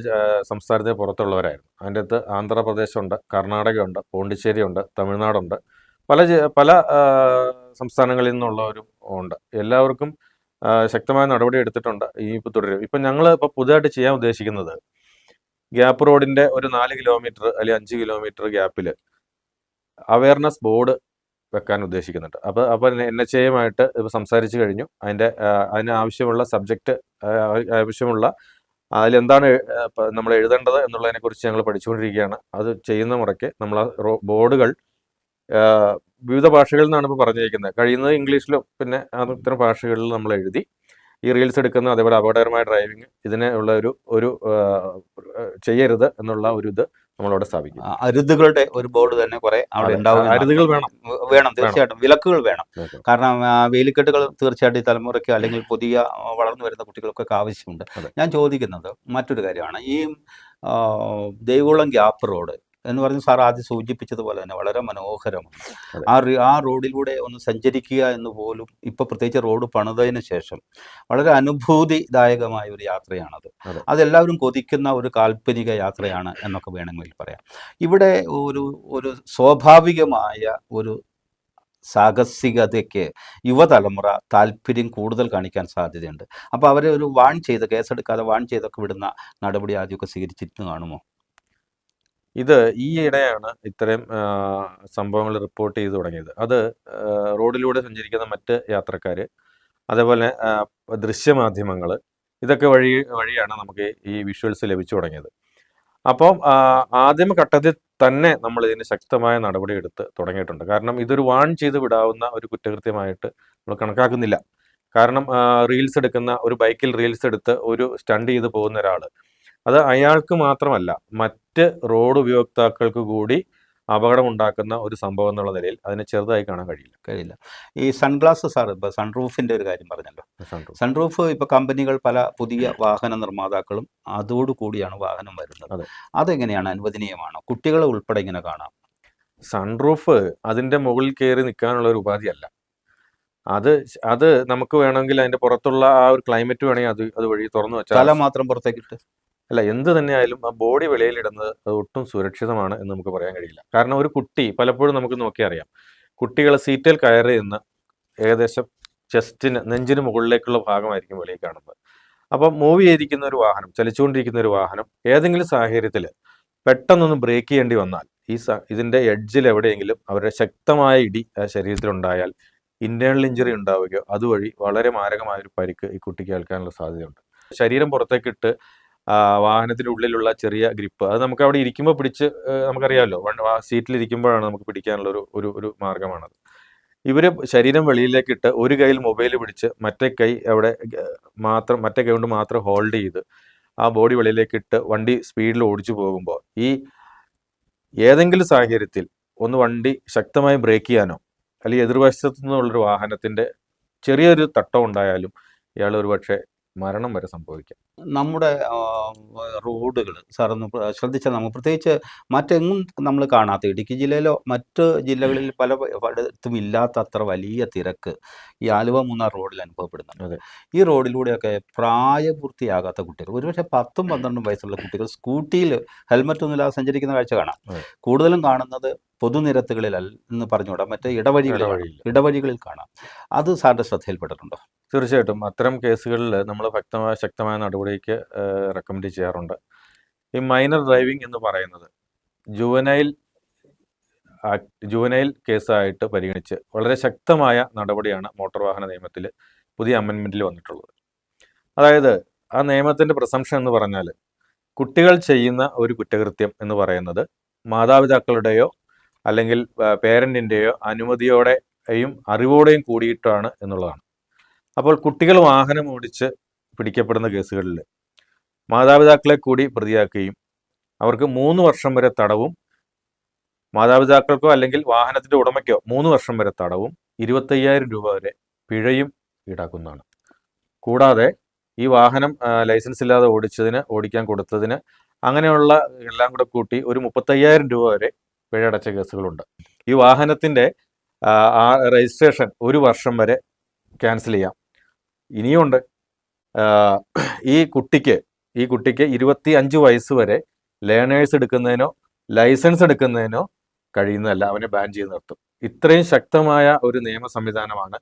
സംസ്ഥാനത്തെ പുറത്തുള്ളവരായിരുന്നു. അതിന്റെ അകത്ത് ആന്ധ്രാപ്രദേശുണ്ട് കർണാടകയുണ്ട് പോണ്ടിച്ചേരിയുണ്ട് തമിഴ്നാടുണ്ട് പല പല സംസ്ഥാനങ്ങളിൽ നിന്നുള്ളവരും ഉണ്ട്. എല്ലാവർക്കും ശക്തമായ നടപടി എടുത്തിട്ടുണ്ട് ഈ ഇപ്പോൾ തുടരും. ഇപ്പം ഞങ്ങൾ ഇപ്പോൾ പുതുതായിട്ട് ചെയ്യാൻ ഉദ്ദേശിക്കുന്നത് ഗ്യാപ്പ് റോഡിന്റെ ഒരു നാല് കിലോമീറ്റർ അല്ലെങ്കിൽ അഞ്ച് കിലോമീറ്റർ ഗ്യാപ്പിൽ അവയർനെസ് ബോർഡ് വെക്കാൻ ഉദ്ദേശിക്കുന്നുണ്ട്. അപ്പോൾ അപ്പോൾ എൻ എച്ച് എയുമായിട്ട് ഇപ്പോൾ സംസാരിച്ച് കഴിഞ്ഞു. അതിന്റെ അതിന് ആവശ്യമുള്ള സബ്ജക്റ്റ് ആവശ്യമുള്ള അതിലെന്താണ് നമ്മൾ എഴുതേണ്ടത് എന്നുള്ളതിനെ കുറിച്ച് ഞങ്ങൾ പഠിച്ചുകൊണ്ടിരിക്കുകയാണ്. അത് ചെയ്യുന്ന മുറയ്ക്ക് നമ്മൾ ബോർഡുകൾ വിവിധ ഭാഷകളിൽ നിന്നാണ് ഇപ്പോൾ പറഞ്ഞിരിക്കുന്നത്. കഴിയുന്നത് ഇംഗ്ലീഷിലും പിന്നെ അത്തരം ഭാഷകളിൽ നമ്മൾ എഴുതി ഈ റീൽസ് എടുക്കുന്ന അതേപോലെ അപകടകരമായ ഡ്രൈവിംഗ് ഇതിനെ ഉള്ള ഒരു ഒരു ചെയ്യരുത് എന്നുള്ള ഒരു ഇത് നമ്മളവിടെ സ്ഥാപിക്കും അരുതുകളുടെ ഒരു ബോർഡ് തന്നെ കുറെ അവിടെ ഉണ്ടാവും അരുതുകൾ വേണം. വേണം തീർച്ചയായിട്ടും. വിലക്കുകൾ വേണം. കാരണം വേലിക്കെട്ടുകൾ തീർച്ചയായിട്ടും ഈ തലമുറയ്ക്ക് അല്ലെങ്കിൽ പുതിയ വളർന്നു വരുന്ന കുട്ടികൾക്കൊക്കെ ആവശ്യമുണ്ട്. ഞാൻ ചോദിക്കുന്നത് മറ്റൊരു കാര്യമാണ്. ഈ ദേവികുളം ഗ്യാപ്പ് റോഡ് എന്ന് പറഞ്ഞ് സാർ ആദ്യം സൂചിപ്പിച്ചതുപോലെ തന്നെ വളരെ മനോഹരമാണ്. ആ ആ റോഡിലൂടെ ഒന്ന് സഞ്ചരിക്കുക എന്ന് പോലും ഇപ്പൊ പ്രത്യേകിച്ച് റോഡ് പണിതതിന് ശേഷം വളരെ അനുഭൂതിദായകമായ ഒരു യാത്രയാണത്. അതെല്ലാവരും കൊതിക്കുന്ന ഒരു കാൽപ്പനിക യാത്രയാണ് എന്നൊക്കെ വേണമെങ്കിൽ പറയാം. ഇവിടെ ഒരു ഒരു സ്വാഭാവികമായ ഒരു സാഹസികതയ്ക്ക് യുവതലമുറ താല്പര്യം കൂടുതൽ കാണിക്കാൻ സാധ്യതയുണ്ട്. അപ്പോൾ അവരെ ഒരു വാൺ ചെയ്ത് കേസെടുക്കാതെ വാൺ ചെയ്തൊക്കെ വിടുന്ന നടപടി ആദ്യമൊക്കെ സ്വീകരിച്ചിട്ട് കാണുമോ? ഇത് ഈയിടെയാണ് ഇത്തരം സംഭവങ്ങൾ റിപ്പോർട്ട് ചെയ്തു തുടങ്ങിയത്. അത് റോഡിലൂടെ സഞ്ചരിക്കുന്ന മറ്റ് യാത്രക്കാർ അതേപോലെ ദൃശ്യമാധ്യമങ്ങൾ ഇതൊക്കെ വഴി വഴിയാണ് നമുക്ക് ഈ വിഷ്വൽസ് ലഭിച്ചു തുടങ്ങിയത്. അപ്പോൾ ആദ്യം ഘട്ടത്തിൽ തന്നെ നമ്മൾ ഇതിന് ശക്തമായ നടപടി എടുത്ത് തുടങ്ങിയിട്ടുണ്ട്. കാരണം ഇതൊരു വാൺ ചെയ്ത് വിടാവുന്ന ഒരു കുറ്റകൃത്യമായിട്ട് നമ്മൾ കണക്കാക്കുന്നില്ല. കാരണം റീൽസ് എടുക്കുന്ന ഒരു ബൈക്കിൽ റീൽസ് എടുത്ത് ഒരു സ്റ്റണ്ട് ചെയ്ത് പോകുന്ന ഒരാൾ അത് അയാൾക്ക് മാത്രമല്ല മറ്റ് റോഡ് ഉപയോക്താക്കൾക്ക് കൂടി അപകടമുണ്ടാക്കുന്ന ഒരു സംഭവം എന്നുള്ള നിലയിൽ അതിനെ ചെറുതായി കാണാൻ കഴിയില്ല. കഴിയില്ല. ഈ സൺഗ്ലാസ് സാർ ഇപ്പോൾ സൺറൂഫിന്റെ ഒരു കാര്യം പറഞ്ഞല്ലോ. സൺറൂഫ്. സൺറൂഫ് ഇപ്പോൾ കമ്പനികൾ പല പുതിയ വാഹന നിർമ്മാതാക്കളും അതോടുകൂടിയാണ് വാഹനം വരുന്നത്. അതെ. അതെങ്ങനെയാണ് അനുവദനീയമാണോ? കുട്ടികളെ ഉൾപ്പെടെ ഇങ്ങനെ കാണാം. സൺറൂഫ് അതിന്റെ മുകളിൽ കയറി നിൽക്കാനുള്ള ഒരു ഉപാധിയല്ല അത് അത് നമുക്ക് വേണമെങ്കിൽ അതിന്റെ പുറത്തുള്ള ആ ഒരു ക്ലൈമറ്റ് വേണമെങ്കിൽ അത് അത് വഴി തുറന്നു വെച്ചാൽ മാത്രം പുറത്തേക്കിട്ട് അല്ല എന്ത് തന്നെയായാലും ആ ബോഡി വെളിയിലിടുന്നത് അത് ഒട്ടും സുരക്ഷിതമാണ് എന്ന് നമുക്ക് പറയാൻ കഴിയില്ല. കാരണം ഒരു കുട്ടി പലപ്പോഴും നമുക്ക് നോക്കി അറിയാം. കുട്ടികൾ സീറ്റിൽ കയറി നിന്ന് ഏകദേശം ചെസ്റ്റിന് നെഞ്ചിന് മുകളിലേക്കുള്ള ഭാഗമായിരിക്കും വെളിയിൽ കാണുന്നത്. അപ്പം മൂവ് ചെയ്തിരിക്കുന്ന ഒരു വാഹനം ചലിച്ചുകൊണ്ടിരിക്കുന്ന ഒരു വാഹനം ഏതെങ്കിലും സാഹചര്യത്തിൽ പെട്ടെന്നൊന്ന് ബ്രേക്ക് ചെയ്യേണ്ടി വന്നാൽ ഈ സ ഇതിന്റെ എഡ്ജിൽ എവിടെയെങ്കിലും അവരുടെ ശക്തമായ ഇടി ശരീരത്തിലുണ്ടായാൽ ഇന്റേണൽ ഇഞ്ചുറി ഉണ്ടാവുകയോ അതുവഴി വളരെ മാരകമായ ഒരു പരിക്ക് ഈ കുട്ടിക്ക് ഏൽക്കാനുള്ള സാധ്യതയുണ്ട്. ശരീരം പുറത്തേക്കിട്ട് വാഹനത്തിന്റെ ഉള്ളിലുള്ള ചെറിയ ഗ്രിപ്പ്. അത് നമുക്ക് അവിടെ ഇരിക്കുമ്പോൾ പിടിച്ച് നമുക്കറിയാമല്ലോ സീറ്റിൽ ഇരിക്കുമ്പോഴാണ് നമുക്ക് പിടിക്കാനുള്ള ഒരു ഒരു ഒരു മാർഗമാണത്. ഇവർ ശരീരം വെളിയിലേക്ക് ഇട്ട് ഒരു കൈയിൽ മൊബൈൽ പിടിച്ച് മറ്റേ കൈ അവിടെ മാത്രം മറ്റേ കൈ കൊണ്ട് മാത്രം ഹോൾഡ് ചെയ്ത് ആ ബോഡി വെളിയിലേക്ക് ഇട്ട് വണ്ടി സ്പീഡിൽ ഓടിച്ചു പോകുമ്പോൾ ഈ ഏതെങ്കിലും സാഹചര്യത്തിൽ ഒന്ന് വണ്ടി ശക്തമായി ബ്രേക്ക് ചെയ്യാനോ അല്ലെങ്കിൽ എതിർവശത്തു നിന്നുള്ളൊരു വാഹനത്തിന്റെ ചെറിയൊരു തട്ടം ഉണ്ടായാലും ഇയാൾ ഒരുപക്ഷെ മരണം വരെ സംഭവിക്കാം. നമ്മുടെ റോഡുകൾ സാർ ഒന്ന് ശ്രദ്ധിച്ചാൽ നമുക്ക് പ്രത്യേകിച്ച് മറ്റെങ്ങും നമ്മൾ കാണാത്ത ഇടുക്കി ജില്ലയിലോ മറ്റ് ജില്ലകളിൽ പല പലയിടത്തും ഇല്ലാത്ത അത്ര വലിയ തിരക്ക് ഈ ആലുവ മൂന്നാർ റോഡിൽ അനുഭവപ്പെടുന്നുണ്ട്. ഈ റോഡിലൂടെയൊക്കെ പ്രായപൂർത്തിയാകാത്ത കുട്ടികൾ ഒരുപക്ഷെ പത്തും പന്ത്രണ്ടും വയസ്സുള്ള കുട്ടികൾ സ്കൂട്ടിയിൽ ഹെൽമറ്റ് ഒന്നുമില്ലാതെ സഞ്ചരിക്കുന്ന കാഴ്ച കാണാം. കൂടുതലും കാണുന്നത് പൊതുനിരത്തുകളിൽ എന്ന് പറഞ്ഞുകൂടാ? മറ്റേ ഇടവഴികളിൽ ഇടവഴികളിൽ കാണാം. അത് സാറിന്റെ ശ്രദ്ധയിൽപ്പെട്ടിട്ടുണ്ടോ? തീർച്ചയായിട്ടും. അത്തരം കേസുകളിൽ നമ്മൾ വ്യക്തമായ ശക്തമായ നടപടിക്ക് റെക്കമെൻഡ് ചെയ്യാറുണ്ട്. ഈ മൈനർ ഡ്രൈവിംഗ് എന്ന് പറയുന്നത് ജുവനൈൽ ജുവനൈൽ കേസായിട്ട് പരിഗണിച്ച് വളരെ ശക്തമായ നടപടിയാണ് മോട്ടോർ വാഹന നിയമത്തിൽ പുതിയ അമെൻമെന്റിൽ വന്നിട്ടുള്ളത്. അതായത് ആ നിയമത്തിന്റെ പ്രസംഷൻ എന്ന് പറഞ്ഞാൽ കുട്ടികൾ ചെയ്യുന്ന ഒരു കുറ്റകൃത്യം എന്ന് പറയുന്നത് മാതാപിതാക്കളുടെയോ അല്ലെങ്കിൽ പേരന്റിന്റെയോ അനുമതിയോടെയും അറിവോടെയും കൂടിയിട്ടാണ് എന്നുള്ളതാണ്. അപ്പോൾ കുട്ടികൾ വാഹനം ഓടിച്ച് പിടിക്കപ്പെടുന്ന കേസുകളിൽ മാതാപിതാക്കളെ കൂടി പ്രതിയാക്കുകയും അവർക്ക് മൂന്ന് വർഷം വരെ തടവും മാതാപിതാക്കൾക്കോ അല്ലെങ്കിൽ വാഹനത്തിന്റെ ഉടമയ്ക്കോ മൂന്ന് വർഷം വരെ തടവും ഇരുപത്തയ്യായിരം രൂപ വരെ പിഴയും ഈടാക്കുന്നതാണ്. കൂടാതെ ഈ വാഹനം ലൈസൻസ് ഇല്ലാതെ ഓടിച്ചതിന് ഓടിക്കാൻ കൊടുത്തതിന് അങ്ങനെയുള്ള എല്ലാം കൂടെ കൂട്ടി ഒരു മുപ്പത്തയ്യായിരം രൂപ വരെ പിഴ അടച്ച കേസുകളുണ്ട്. ഈ വാഹനത്തിന്റെ രജിസ്ട്രേഷൻ ഒരു വർഷം വരെ ക്യാൻസൽ ചെയ്യാം. ഇനിയുണ്ട് ഈ കുട്ടിക്ക് ഈ കുട്ടിക്ക് ഇരുപത്തി അഞ്ച് വയസ്സ് വരെ ലേണേഴ്സ് എടുക്കുന്നതിനോ ലൈസൻസ് എടുക്കുന്നതിനോ കഴിയുന്നതല്ല അവനെ ബാൻ ചെയ്ത് നിർത്തും. ഇത്രയും ശക്തമായ ഒരു നിയമ സംവിധാനമാണ്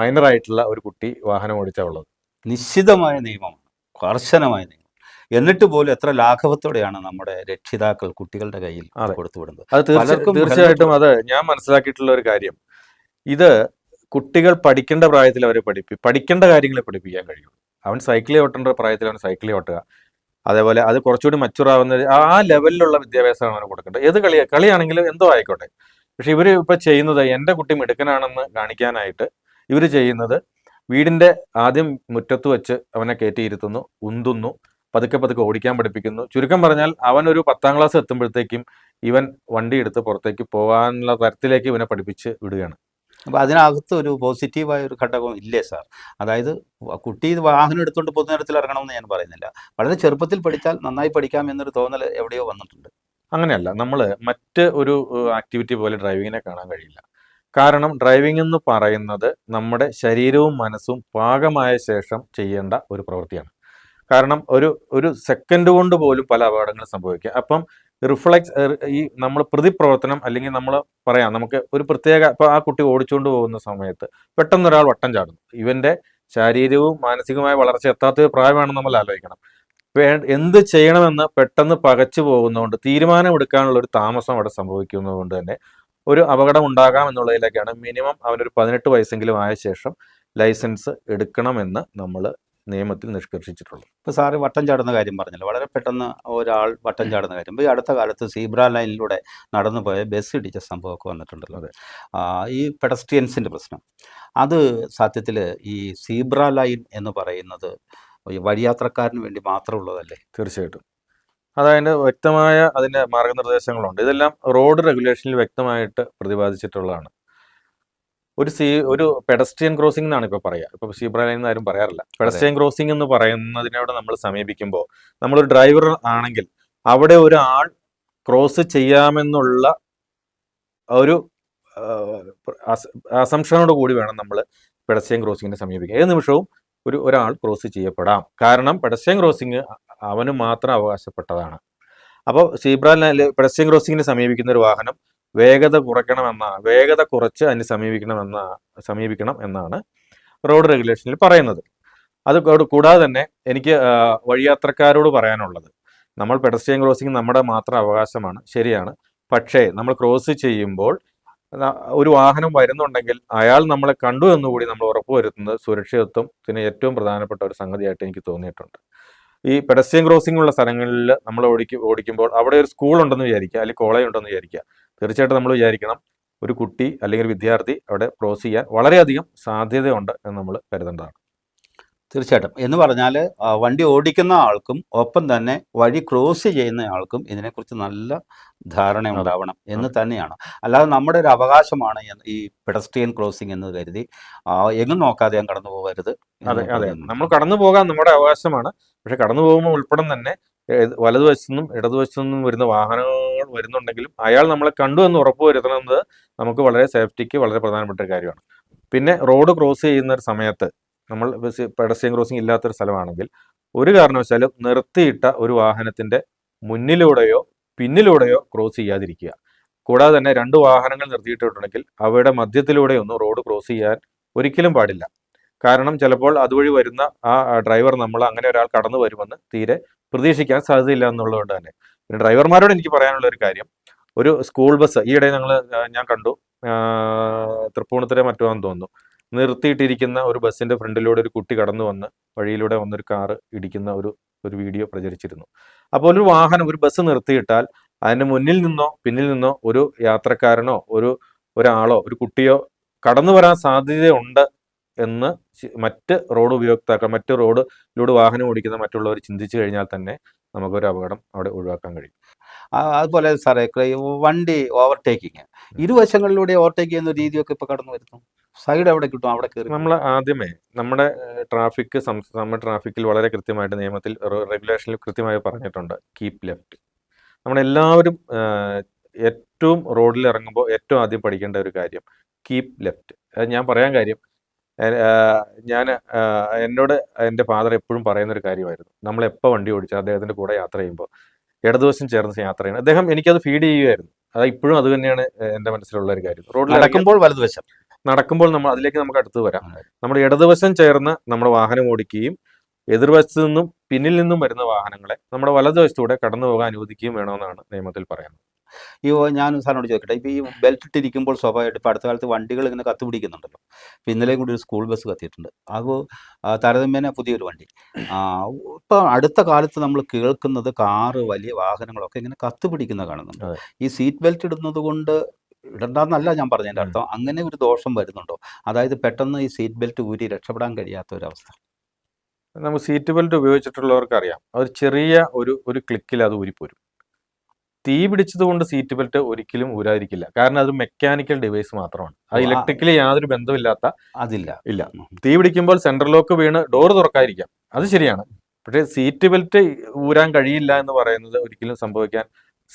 മൈനറായിട്ടുള്ള ഒരു കുട്ടി വാഹനം ഓടിച്ചാൽ ഉള്ളത്. നിശ്ചിതമായ നിയമമാണ് കർശനമായ നിയമം. എന്നിട്ട് പോലും എത്ര ലാഘവത്തോടെയാണ് നമ്മുടെ രക്ഷിതാക്കൾ കുട്ടികളുടെ കയ്യിൽ. കൊടുത്തുവിടുന്നത് അത് തീർച്ചയായിട്ടും അത് ഞാൻ മനസ്സിലാക്കിയിട്ടുള്ള ഒരു കാര്യം. ഇത് കുട്ടികൾ പഠിക്കേണ്ട പ്രായത്തിൽ അവരെ പഠിപ്പി പഠിക്കേണ്ട കാര്യങ്ങളെ പഠിപ്പിക്കാൻ കഴിയും അവൻ സൈക്കിളിൽ ഓട്ടേണ്ട പ്രായത്തിൽ അവൻ സൈക്കിളിൽ ഓട്ടുക. അതേപോലെ അത് കുറച്ചുകൂടി മച്ചുർ ആവുന്ന ആ ലെവലിലുള്ള വിദ്യാഭ്യാസമാണ് അവന് കൊടുക്കേണ്ടത്. ഏത് കളിയാ കളിയാണെങ്കിലും എന്തോ ആയിക്കോട്ടെ. പക്ഷെ ഇവർ ഇപ്പൊ ചെയ്യുന്നത് എന്റെ കുട്ടി മിടുക്കനാണെന്ന് കാണിക്കാനായിട്ട് ഇവർ ചെയ്യുന്നത് വീടിന്റെ ആദ്യം മുറ്റത്ത് വെച്ച് അവനെ കയറ്റിയിരുത്തുന്നു ഉന്തുന്നു. പതുക്കെ പതുക്കെ ഓടിക്കാൻ പഠിപ്പിക്കുന്നു. ചുരുക്കം പറഞ്ഞാൽ അവൻ ഒരു പത്താം ക്ലാസ് എത്തുമ്പോഴത്തേക്കും ഇവൻ വണ്ടി എടുത്ത് പുറത്തേക്ക് പോകാനുള്ള തരത്തിലേക്ക് ഇവനെ പഠിപ്പിച്ച് വിടുകയാണ്. അപ്പോൾ അതിനകത്ത് ഒരു പോസിറ്റീവായ ഒരു ഘടകം ഇല്ലേ സാർ അതായത് കുട്ടി ഇത് വാഹനം എടുത്തുകൊണ്ട് പൊതുനിരത്തിൽ ഇറങ്ങണമെന്ന് ഞാൻ പറയുന്നില്ല. വളരെ ചെറുപ്പത്തിൽ പഠിച്ചാൽ നന്നായി പഠിക്കാം എന്നൊരു തോന്നൽ എവിടെയോ വന്നിട്ടുണ്ട്. അങ്ങനെയല്ല നമ്മൾ മറ്റ് ഒരു ആക്ടിവിറ്റി പോലെ ഡ്രൈവിങ്ങിനെ കാണാൻ കഴിയില്ല. കാരണം ഡ്രൈവിംഗ് എന്ന് പറയുന്നത് നമ്മുടെ ശരീരവും മനസ്സും പാകമായ ശേഷം ചെയ്യേണ്ട ഒരു പ്രവൃത്തിയാണ്. കാരണം ഒരു ഒരു സെക്കൻഡ് കൊണ്ട് പോലും പല അപകടങ്ങളും സംഭവിക്കുക അപ്പം റിഫ്ലക്സ് ഈ നമ്മൾ പ്രതിപ്രവർത്തനം അല്ലെങ്കിൽ നമ്മൾ പറയാം നമുക്ക് ഒരു പ്രത്യേക ഇപ്പൊ ആ കുട്ടി ഓടിച്ചുകൊണ്ട് പോകുന്ന സമയത്ത് പെട്ടെന്ന് ഒരാൾ വട്ടം ചാടുന്നു. ഇവന്റെ ശാരീരികവും മാനസികവുമായ വളർച്ച എത്താത്ത പ്രായമാണെന്ന് നമ്മൾ ആലോചിക്കണം. എന്ത് ചെയ്യണമെന്ന് പെട്ടെന്ന് പകച്ചു പോകുന്നതുകൊണ്ട് തീരുമാനമെടുക്കാനുള്ള ഒരു താമസം അവിടെ സംഭവിക്കുന്നതുകൊണ്ട് തന്നെ ഒരു അപകടം ഉണ്ടാകാം എന്നുള്ളതിലേക്കാണ് മിനിമം അവനൊരു പതിനെട്ട് വയസ്സെങ്കിലും ആയ ശേഷം ലൈസൻസ് എടുക്കണമെന്ന് നമ്മൾ നിയമത്തിൽ നിഷ്കർഷിച്ചിട്ടുള്ളത്. ഇപ്പോൾ സാറ് വട്ടം ചാടുന്ന കാര്യം പറഞ്ഞല്ലോ. വളരെ പെട്ടെന്ന് ഒരാൾ വട്ടം ചാടുന്ന കാര്യം. ഇപ്പോൾ ഈ അടുത്ത കാലത്ത് സീബ്ര ലൈനിലൂടെ നടന്നു പോയ ബസ് ഇടിച്ച സംഭവമൊക്കെ വന്നിട്ടുണ്ടല്ലോ. ഈ പെഡസ്ട്രിയൻസിന്റെ പ്രശ്നം. അത് സത്യത്തിൽ ഈ സീബ്ര ലൈൻ എന്ന് പറയുന്നത് ഈ വഴിയാത്രക്കാരന് വേണ്ടി മാത്രമുള്ളതല്ലേ? തീർച്ചയായിട്ടും. അതതിന്റെ വ്യക്തമായ അതിന്റെ മാർഗനിർദ്ദേശങ്ങളുണ്ട്. ഇതെല്ലാം റോഡ് റെഗുലേഷനിൽ വ്യക്തമായിട്ട് പ്രതിപാദിച്ചിട്ടുള്ളതാണ്. ഒരു സീ ഒരു പെഡസ്ട്രിയൻ ക്രോസിംഗ് എന്നാണ് ഇപ്പോൾ പറയുക ഇപ്പോൾ സീബ്ര ലൈൻ എന്ന് ആരും പറയാറില്ല. പെഡസ്ട്രിയൻ ക്രോസിംഗ് എന്ന് പറയുന്നതിനോട് നമ്മൾ സമീപിക്കുമ്പോൾ നമ്മളൊരു ഡ്രൈവർ ആണെങ്കിൽ അവിടെ ഒരാൾ ക്രോസ് ചെയ്യാമെന്നുള്ള ഒരു അസംഷനോട് കൂടി വേണം നമ്മൾ പെഡസ്ട്രിയൻ ക്രോസിങ്ങിനെ സമീപിക്കുക ഏത് നിമിഷവും ഒരു ഒരാൾ ക്രോസ് ചെയ്യപ്പെടാം. കാരണം പെഡസ്ട്രിയൻ ക്രോസിങ് അവന് മാത്രം അവകാശപ്പെട്ടതാണ്. അപ്പോൾ സീബ്ര ലൈൻ പെഡസ്ട്രിയൻ ക്രോസിങ്ങിനെ സമീപിക്കുന്ന ഒരു വാഹനം വേഗത കുറയ്ക്കണമെന്ന വേഗത കുറച്ച് അതിന് സമീപിക്കണമെന്ന സമീപിക്കണം എന്നാണ് റോഡ് റെഗുലേഷനിൽ പറയുന്നത്. അത് കൂടാതെ തന്നെ എനിക്ക് വഴിയാത്രക്കാരോട് പറയാനുള്ളത്. നമ്മൾ പെഡസ്ട്രിയൻ ക്രോസിംഗ് നമ്മുടെ മാത്രം അവകാശമാണ് ശരിയാണ്. പക്ഷേ നമ്മൾ ക്രോസ് ചെയ്യുമ്പോൾ ഒരു വാഹനം വരുന്നുണ്ടെങ്കിൽ അയാൾ നമ്മളെ കണ്ടു എന്നുകൂടി നമ്മൾ ഉറപ്പുവരുത്തുന്നത് സുരക്ഷിതത്വത്തിന് ഏറ്റവും പ്രധാനപ്പെട്ട ഒരു സംഗതിയായിട്ട് എനിക്ക് തോന്നിയിട്ടുണ്ട്. ഈ പെഡസ്ട്രിയൻ ക്രോസിംഗ് ഉള്ള സ്ഥലങ്ങളിൽ നമ്മൾ ഓടിക്കും ഓടിക്കുമ്പോൾ അവിടെ ഒരു സ്കൂൾ ഉണ്ടെന്ന് വിചാരിക്കുക അല്ലെങ്കിൽ കോളേജ് ഉണ്ടെന്ന് വിചാരിക്കുക. തീർച്ചയായിട്ടും നമ്മൾ വിചാരിക്കണം ഒരു കുട്ടി അല്ലെങ്കിൽ വിദ്യാർത്ഥി അവിടെ ക്രോസ് ചെയ്യാൻ വളരെയധികം സാധ്യതയുണ്ട് എന്ന് നമ്മൾ കരുതേണ്ടതാണ്. തീർച്ചയായിട്ടും. എന്ന് പറഞ്ഞാൽ വണ്ടി ഓടിക്കുന്ന ആൾക്കും ഒപ്പം തന്നെ വഴി ക്രോസ് ചെയ്യുന്ന ആൾക്കും ഇതിനെക്കുറിച്ച് നല്ല ധാരണ ഉണ്ടാവണം എന്ന് തന്നെയാണ്. അല്ലാതെ നമ്മുടെ ഒരു അവകാശമാണ് ഈ പെഡസ്ട്രിയൻ ക്രോസിംഗ് എന്ന് കരുതി എങ്ങും നോക്കാതെ ഞാൻ കടന്നു പോകരുത് അതെ അതെ. നമ്മൾ കടന്നു പോകാൻ നമ്മുടെ അവകാശമാണ്. പക്ഷെ കടന്നു പോകുമ്പോൾ ഉൾപ്പെടെ തന്നെ വലതുവശത്തുനിന്നും വലതുവശത്തു നിന്നും ഇടതുവശത്തു നിന്നും വരുന്ന വാഹനങ്ങൾ വരുന്നുണ്ടെങ്കിലും അയാൾ നമ്മളെ കണ്ടു എന്ന് ഉറപ്പ് വരുത്തുന്നത് നമുക്ക് വളരെ സേഫ്റ്റിക്ക് വളരെ പ്രധാനപ്പെട്ട ഒരു കാര്യമാണ്. പിന്നെ റോഡ് ക്രോസ് ചെയ്യുന്ന ഒരു സമയത്ത് നമ്മൾ പെഡസ്ട്രിയൻ ക്രോസിംഗ് ഇല്ലാത്തൊരു സ്ഥലമാണെങ്കിൽ ഒരു കാരണവശാലും നിർത്തിയിട്ട ഒരു വാഹനത്തിന്റെ മുന്നിലൂടെയോ പിന്നിലൂടെയോ ക്രോസ് ചെയ്യാതിരിക്കുക. കൂടാതെ തന്നെ രണ്ട് വാഹനങ്ങൾ നിർത്തിയിട്ടുണ്ടെങ്കിൽ അവയുടെ മധ്യത്തിലൂടെയൊന്നും റോഡ് ക്രോസ് ചെയ്യാൻ ഒരിക്കലും പാടില്ല. കാരണം ചിലപ്പോൾ അതുവഴി വരുന്ന ആ ഡ്രൈവർ നമ്മൾ അങ്ങനെ ഒരാൾ കടന്നു വരുമെന്ന് തീരെ പ്രതീക്ഷിക്കാൻ സാധ്യതയില്ല എന്നുള്ളതുകൊണ്ട് തന്നെ. പിന്നെ ഡ്രൈവർമാരോട് എനിക്ക് പറയാനുള്ള ഒരു കാര്യം ഒരു സ്കൂൾ ബസ് ഈയിടെ ഞങ്ങൾ ഞാൻ കണ്ടു തൃപ്പൂണിത്തുറ മറ്റോ തോന്നുന്നു. നിർത്തിയിട്ടിരിക്കുന്ന ഒരു ബസ്സിന്റെ ഫ്രണ്ടിലൂടെ ഒരു കുട്ടി കടന്നു വന്ന് വഴിയിലൂടെ വന്നൊരു കാറ് ഇടിക്കുന്ന ഒരു ഒരു വീഡിയോ പ്രചരിച്ചിരുന്നു. അപ്പോൾ ഒരു വാഹനം ഒരു ബസ് നിർത്തിയിട്ടാൽ അതിന് മുന്നിൽ നിന്നോ പിന്നിൽ നിന്നോ ഒരു യാത്രക്കാരനോ ഒരു ഒരാളോ ഒരു കുട്ടിയോ കടന്നു വരാൻ സാധ്യതയുണ്ട് എന്ന് മറ്റ് റോഡ് ഉപയോക്താക്കൾ മറ്റ് റോഡിലൂടെ വാഹനം ഓടിക്കുന്ന മറ്റുള്ളവർ ചിന്തിച്ചു കഴിഞ്ഞാൽ തന്നെ നമുക്കൊരു അപകടം അവിടെ ഒഴിവാക്കാൻ കഴിയും. അതുപോലെ സാറേ വണ്ടി ഓവർടേക്കിങ് ഇരുവശങ്ങളിലൂടെ ഓവർടേക്ക് ചെയ്യുന്ന രീതിയൊക്കെ ഇപ്പൊ കടന്നു വരുന്നു സൈഡ് എവിടെ കിട്ടും? അവിടെ കയറി നമ്മൾ ആദ്യമേ നമ്മുടെ ട്രാഫിക് നമ്മുടെ ട്രാഫിക്കിൽ വളരെ കൃത്യമായിട്ട് നിയമത്തിൽ റെഗുലേഷനിൽ കൃത്യമായി പറഞ്ഞിട്ടുണ്ട്. Keep left. നമ്മളെല്ലാവരും ഏറ്റവും റോഡിൽ ഇറങ്ങുമ്പോൾ ഏറ്റവും ആദ്യം പഠിക്കേണ്ട ഒരു കാര്യം കീപ് ലെഫ്റ്റ്. ഞാൻ പറയാൻ കാര്യം ഞാൻ എന്നോട് എന്റെ ഫാദർ എപ്പോഴും പറയുന്ന ഒരു കാര്യമായിരുന്നു. നമ്മൾ എപ്പോൾ വണ്ടി ഓടിച്ചാൽ അദ്ദേഹത്തിന്റെ കൂടെ യാത്ര ചെയ്യുമ്പോൾ ഇടതുവശം ചേർന്ന് യാത്ര ചെയ്യണം. അദ്ദേഹം എനിക്കത് ഫീഡ് ചെയ്യുമായിരുന്നു. അത് ഇപ്പോഴും അത് തന്നെയാണ് എന്റെ മനസ്സിലുള്ള ഒരു കാര്യം. റോഡിൽ നടക്കുമ്പോൾ വലതുവശം. നടക്കുമ്പോൾ നമ്മൾ അതിലേക്ക് നമുക്ക് അടുത്ത് വരാം. നമ്മുടെ നമ്മൾ ഇടതുവശം ചേർന്ന് നമ്മുടെ വാഹനം ഓടിക്കുകയും എതിർവശത്തു നിന്നും പിന്നിൽ നിന്നും വരുന്ന വാഹനങ്ങളെ നമ്മുടെ വലതുവശത്തൂടെ കടന്നു പോകാൻ അനുവദിക്കുകയും വേണമെന്നാണ് നിയമത്തിൽ പറയുന്നത്. ഈ ഞാൻ സാറിനോട് ചോദിക്കട്ടെ. ഇപ്പൊ ഈ ബെൽറ്റ് ഇട്ടിരിക്കുമ്പോൾ സ്വാഭാവികമായിട്ട് ഇപ്പൊ അടുത്ത കാലത്ത് വണ്ടികൾ ഇങ്ങനെ കത്തുപിടിക്കുന്നുണ്ടല്ലോ ഇപ്പൊ ഇന്നലെയും കൂടി ഒരു സ്കൂൾ ബസ് കത്തിയിട്ടുണ്ട്. അത് താരതമ്യേന പുതിയൊരു വണ്ടി. ആ, ഇപ്പൊ അടുത്ത കാലത്ത് നമ്മൾ കേൾക്കുന്നത് കാറ് വലിയ വാഹനങ്ങളൊക്കെ ഇങ്ങനെ കത്തുപിടിക്കുന്ന കാണുന്നുണ്ട്. ഈ സീറ്റ് ബെൽറ്റ് ഇടുന്നത് കൊണ്ട് ഇടണ്ടെന്നല്ല ഞാൻ പറഞ്ഞതിന്റെ ഉം. അർത്ഥം. അങ്ങനെ ഒരു ദോഷം വരുന്നുണ്ടോ? അതായത് പെട്ടെന്ന് ഈ സീറ്റ് ബെൽറ്റ് ഊരി രക്ഷപ്പെടാൻ കഴിയാത്ത ഒരവസ്ഥ നമുക്ക് സീറ്റ് ബെൽറ്റ് ഉപയോഗിച്ചിട്ടുള്ളവർക്ക് അറിയാം അത് ചെറിയ ഒരു ഒരു ക്ലിക്കിൽ അത് ഊരിപ്പോരും. തീ പിടിച്ചത് കൊണ്ട് സീറ്റ് ബെൽറ്റ് ഒരിക്കലും ഊരാതിരിക്കില്ല. കാരണം അത് മെക്കാനിക്കൽ ഡിവൈസ് മാത്രമാണ്. അത് ഇലക്ട്രിക്കലി യാതൊരു ബന്ധമില്ലാത്ത അതില്ല. ഇല്ല. തീ പിടിക്കുമ്പോൾ സെൻട്രൽ ലോക്ക് വീണ് ഡോർ തുറക്കാതിരിക്കാം. അത് ശരിയാണ്. പക്ഷേ സീറ്റ് ബെൽറ്റ് ഊരാൻ കഴിയില്ല എന്ന് പറയുന്നത് ഒരിക്കലും സംഭവിക്കാൻ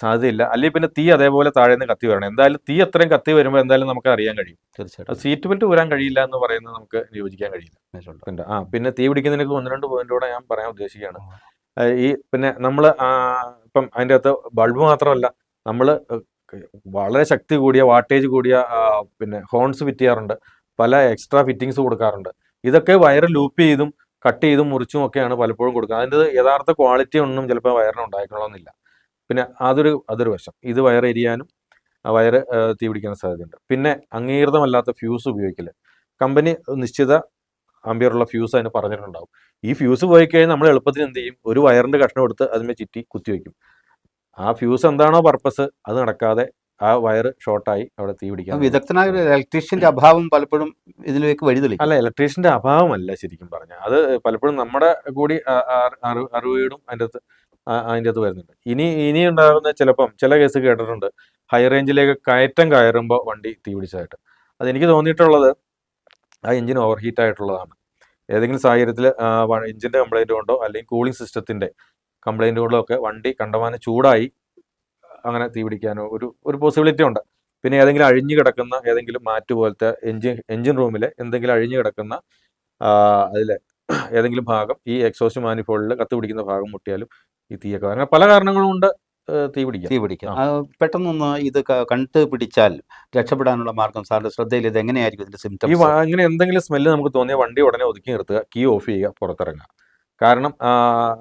സാധ്യതയില്ല. അല്ലെങ്കിൽ പിന്നെ തീ അതേപോലെ താഴെ നിന്ന് കത്തി വരണം. എന്തായാലും തീ അത്രയും കത്തി വരുമ്പോൾ എന്തായാലും നമുക്ക് അറിയാൻ കഴിയും. തീർച്ചയായിട്ടും. സീറ്റ് ബെൽറ്റ് ഊരാൻ കഴിയില്ല എന്ന് പറയുന്നത് നമുക്ക് യോജിക്കാൻ കഴിയില്ല. ആ പിന്നെ തീ പിടിക്കുന്നതിനൊക്കെ ഒന്ന് രണ്ട് പോയിന്റ് കൂടെ ഞാൻ പറയാൻ ഉദ്ദേശിക്കുകയാണ്. ഈ പിന്നെ നമ്മൾ ഇപ്പം അതിന്റെ അകത്ത് ബൾബ് മാത്രമല്ല നമ്മൾ വളരെ ശക്തി കൂടിയ വാട്ടേജ് കൂടിയ പിന്നെ ഹോൺസ് ഫിറ്റ് ചെയ്യാറുണ്ട്. പല എക്സ്ട്രാ ഫിറ്റിങ്സ് കൊടുക്കാറുണ്ട്. ഇതൊക്കെ വയർ ലൂപ്പ് ചെയ്തും കട്ട് ചെയ്തും മുറിച്ചും ഒക്കെയാണ് പലപ്പോഴും കൊടുക്കുക അതിന്റെ യഥാർത്ഥ ക്വാളിറ്റി ഒന്നും ചിലപ്പോൾ വയറിന് ഉണ്ടായിക്കൊള്ളണമെന്നില്ല പിന്നെ അതൊരു അതൊരു വശം. ഇത് വയർ എരിയാനും ആ വയറ് തീ പിടിക്കാൻ സാധ്യതയുണ്ട്. പിന്നെ അംഗീകൃതമല്ലാത്ത ഫ്യൂസ് ഉപയോഗിക്കൽ കമ്പനി നിശ്ചിത അമ്പിയറുള്ള ഫ്യൂസ് അതിന് പറഞ്ഞിട്ടുണ്ടാവും. ഈ ഫ്യൂസ് പോയി കഴിഞ്ഞാൽ നമ്മൾ എളുപ്പത്തിന് എന്ത് ചെയ്യും? ഒരു വയറിന്റെ കഷ്ണം എടുത്ത് അതിന്മേൽ ചുറ്റി കുത്തി വെക്കും ആ ഫ്യൂസ് എന്താണോ പർപ്പസ് അത് നടക്കാതെ ആ വയർ ഷോർട്ടായി അവിടെ തീ പിടിക്കാം വിദഗ്ധനായ ഒരു ഇലക്ട്രീഷ്യന്റെ അഭാവം പലപ്പോഴും ഇതിലേക്ക് വഴിതെളിക്കും. അല്ല ഇലക്ട്രീഷ്യന്റെ അഭാവമല്ല ശരിക്കും പറഞ്ഞാൽ. അത് പലപ്പോഴും നമ്മുടെ കൂടി അറിവീടും അതിന്റെ അകത്ത് അതിന്റെ അത് വരുന്നുണ്ട്. ഇനി ഇനി ഉണ്ടാകുന്ന ചിലപ്പം ചില കേസ് കേട്ടിട്ടുണ്ട്. ഹൈ റേഞ്ചിലേക്ക് കയറ്റം കയറുമ്പോൾ വണ്ടി തീ പിടിച്ചതായിട്ട്. അതെനിക്ക് തോന്നിയിട്ടുള്ളത് ആ എഞ്ചിൻ ഓവർ ഹീറ്റ് ആയിട്ടുള്ളതാണ്. ഏതെങ്കിലും സാഹചര്യത്തിൽ എഞ്ചിന്റെ കംപ്ലൈന്റ് കൊണ്ടോ അല്ലെങ്കിൽ കൂളിംഗ് സിസ്റ്റത്തിന്റെ കംപ്ലൈന്റ് കൊണ്ടോ ഒക്കെ വണ്ടി കണ്ടമാനം ചൂടായി അങ്ങനെ തീ പിടിക്കാനോ ഒരു ഒരു പോസിബിലിറ്റി ഉണ്ട്. പിന്നെ ഏതെങ്കിലും അഴിഞ്ഞു കിടക്കുന്ന ഏതെങ്കിലും മാറ്റ് പോലത്തെ എഞ്ചിൻ എഞ്ചിൻ റൂമിൽ എന്തെങ്കിലും അഴിഞ്ഞു കിടക്കുന്ന അതിലെ ഏതെങ്കിലും ഭാഗം ഈ എക്സോസ്റ്റ് കത്ത് പിടിക്കുന്ന ഭാഗം മുട്ടിയാലും ഈ തീയൊക്കെ അങ്ങനെ പല കാരണങ്ങളും കൊണ്ട് ഏഹ് തീ പിടിക്കാം തീ പിടിക്കുക ആ, പെട്ടെന്നൊന്ന് ഇത് കണ്ടു പിടിച്ചാൽ രക്ഷപ്പെടാനുള്ള മാർഗം സാറിന്റെ ശ്രദ്ധയിൽ ഇത് എങ്ങനെയായിരിക്കും ഇതിന്റെ ഈ സിംറ്റംസ് ഇങ്ങനെ എന്തെങ്കിലും സ്മെല്ല് നമുക്ക് തോന്നിയ വണ്ടി ഉടനെ ഒതുക്കി നിർത്തുക കീ ഓഫ് ചെയ്യുക പുറത്തിറങ്ങുക. കാരണം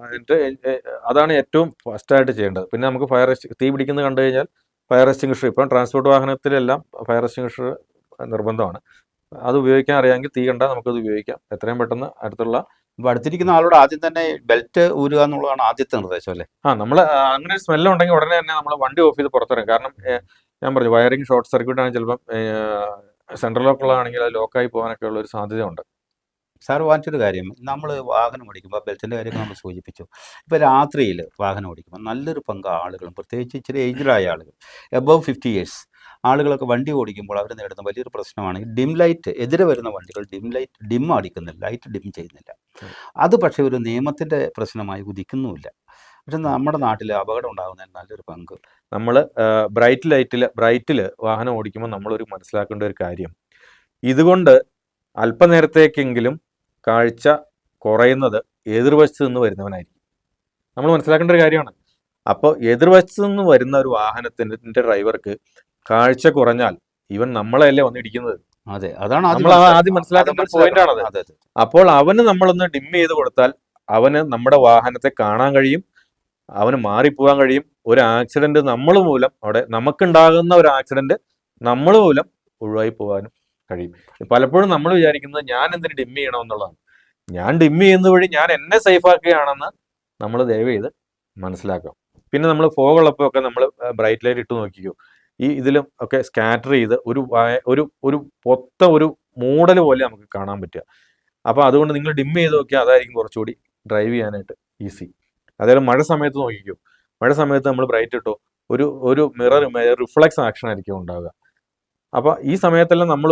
എന്നിട്ട് അതാണ് ഏറ്റവും ഫസ്റ്റായിട്ട് ചെയ്യേണ്ടത്. പിന്നെ നമുക്ക് ഫയർ തീ പിടിക്കുന്നത് കണ്ടു കഴിഞ്ഞാൽ ഫയർ എക്സ്റ്റിംഗ്വിഷർ ഇപ്പം ട്രാൻസ്പോർട്ട് വാഹനത്തിലെല്ലാം ഫയർ എക്സ്റ്റിംഗ്വിഷർ നിർബന്ധമാണ്. അത് ഉപയോഗിക്കാൻ അറിയാമെങ്കിൽ തീ കണ്ടാൽ നമുക്കത് ഉപയോഗിക്കാം. എത്രയും പെട്ടെന്ന് അടുത്തുള്ള അപ്പൊ അടുത്തിരിക്കുന്ന ആളോട് ആദ്യം തന്നെ ബെൽറ്റ് ഊരുക എന്നുള്ളതാണ് ആദ്യത്തെ നിർദ്ദേശം അല്ലേ? ആ നമ്മൾ അങ്ങനെ ഒരു സ്മെല്ല് ഉണ്ടെങ്കിൽ ഉടനെ തന്നെ നമ്മൾ വണ്ടി ഓഫ് ചെയ്ത് പുറത്തിറങ്ങും കാരണം ഞാൻ പറഞ്ഞു വയറിംഗ് ഷോർട്ട് സർക്യൂട്ട് ആണെങ്കിൽ ചിലപ്പം സെൻട്രൽ ലോക്ക് ഉള്ളതാണെങ്കിൽ അത് ലോക്കായി പോകാനൊക്കെ ഉള്ള ഒരു സാധ്യതയുണ്ട്. സാർ വാങ്ങിച്ചൊരു കാര്യം. നമ്മൾ വാഹനം ഓടിക്കുമ്പോൾ ബെൽറ്റിന്റെ കാര്യങ്ങൾ നമ്മൾ സൂചിപ്പിച്ചു. ഇപ്പോൾ രാത്രിയിൽ വാഹനം ഓടിക്കുമ്പോൾ നല്ലൊരു പങ്ക് ആളുകളും പ്രത്യേകിച്ച് ഇച്ചിരി ഏജ്ഡായ ആളുകൾ എബവ് ഫിഫ്റ്റി ഇയേഴ്സ് ആളുകളൊക്കെ വണ്ടി ഓടിക്കുമ്പോൾ അവർ നേടുന്ന വലിയൊരു പ്രശ്നമാണ് ഡിം ലൈറ്റ് എതിരെ വരുന്ന വണ്ടികൾ ഡിം ലൈറ്റ് ഡിം അടിക്കുന്നില്ല ലൈറ്റ് ഡിം ചെയ്യുന്നില്ല. അത് പക്ഷേ ഒരു നിയമത്തിന്റെ പ്രശ്നമായി ഉദിക്കുന്നുമില്ല. പക്ഷെ നമ്മുടെ നാട്ടിൽ അപകടം ഉണ്ടാകുന്നതിന് നല്ലൊരു പങ്ക്. നമ്മൾ ബ്രൈറ്റ് ലൈറ്റിൽ ബ്രൈറ്റിൽ വാഹനം ഓടിക്കുമ്പോൾ നമ്മളൊരു മനസ്സിലാക്കേണ്ട ഒരു കാര്യം. ഇതുകൊണ്ട് അല്പനേരത്തേക്കെങ്കിലും കാഴ്ച കുറയുന്നത് എതിർവശത്ത് നിന്ന് വരുന്നവനായിരിക്കും. നമ്മൾ മനസ്സിലാക്കേണ്ട ഒരു കാര്യമാണ്. അപ്പോൾ എതിർവശത്ത് നിന്ന് വരുന്ന ഒരു വാഹനത്തിന്റെ ഡ്രൈവർക്ക് കാഴ്ച കുറഞ്ഞാൽ ഇവൻ നമ്മളെയല്ലേ വന്നിരിക്കുന്നത്? അതെ അതാണ് നമ്മൾ ആദ്യം മനസ്സിലാക്കേണ്ട പോയിന്റ് ആണത്. അപ്പോൾ അവന് നമ്മളൊന്ന് ഡിം ചെയ്ത് കൊടുത്താൽ അവന് നമ്മുടെ വാഹനത്തെ കാണാൻ കഴിയും അവന് മാറിപ്പോകാൻ കഴിയും. ഒരു ആക്സിഡന്റ് നമ്മൾ മൂലം അവിടെ നമുക്കുണ്ടാകുന്ന ഒരു ആക്സിഡന്റ് നമ്മൾ മൂലം ഒഴിവായി പോകാനും കഴിയും. പലപ്പോഴും നമ്മൾ വിചാരിക്കുന്നത് ഞാൻ എന്തിന് ഡിം ചെയ്യണം എന്നുള്ളതാണ്. ഞാൻ ഡിം ചെയ്യുന്ന വഴി ഞാൻ എന്നെ സേഫ് ആക്കുകയാണെന്ന് നമ്മൾ ദയവ് ചെയ്ത് മനസ്സിലാക്കാം പിന്നെ നമ്മൾ ഫോഗുള്ളപ്പോൾ ഒക്കെ നമ്മൾ ബ്രൈറ്റ് ലൈറ്റ് ഇട്ട് നോക്കിക്കോ. ഈ ഇതിലും ഒക്കെ സ്കാറ്റർ ചെയ്ത് ഒരു ഒരു ഒരു പൊത്ത ഒരു മൂടൽ പോലെ നമുക്ക് കാണാൻ പറ്റുക. അപ്പോൾ അതുകൊണ്ട് നിങ്ങൾ ഡിം ചെയ്ത് നോക്കിയാൽ അതായിരിക്കും കുറച്ചുകൂടി ഡ്രൈവ് ചെയ്യാനായിട്ട് ഈസി അതായത് മഴ സമയത്ത് നോക്കിക്കോ. മഴ സമയത്ത് നമ്മൾ ബ്രൈറ്റ് ഇട്ടോ ഒരു ഒരു മിറർ റിഫ്ലക്സ് ആക്ഷൻ ആയിരിക്കും ഉണ്ടാവുക. അപ്പോൾ ഈ സമയത്തെല്ലാം നമ്മൾ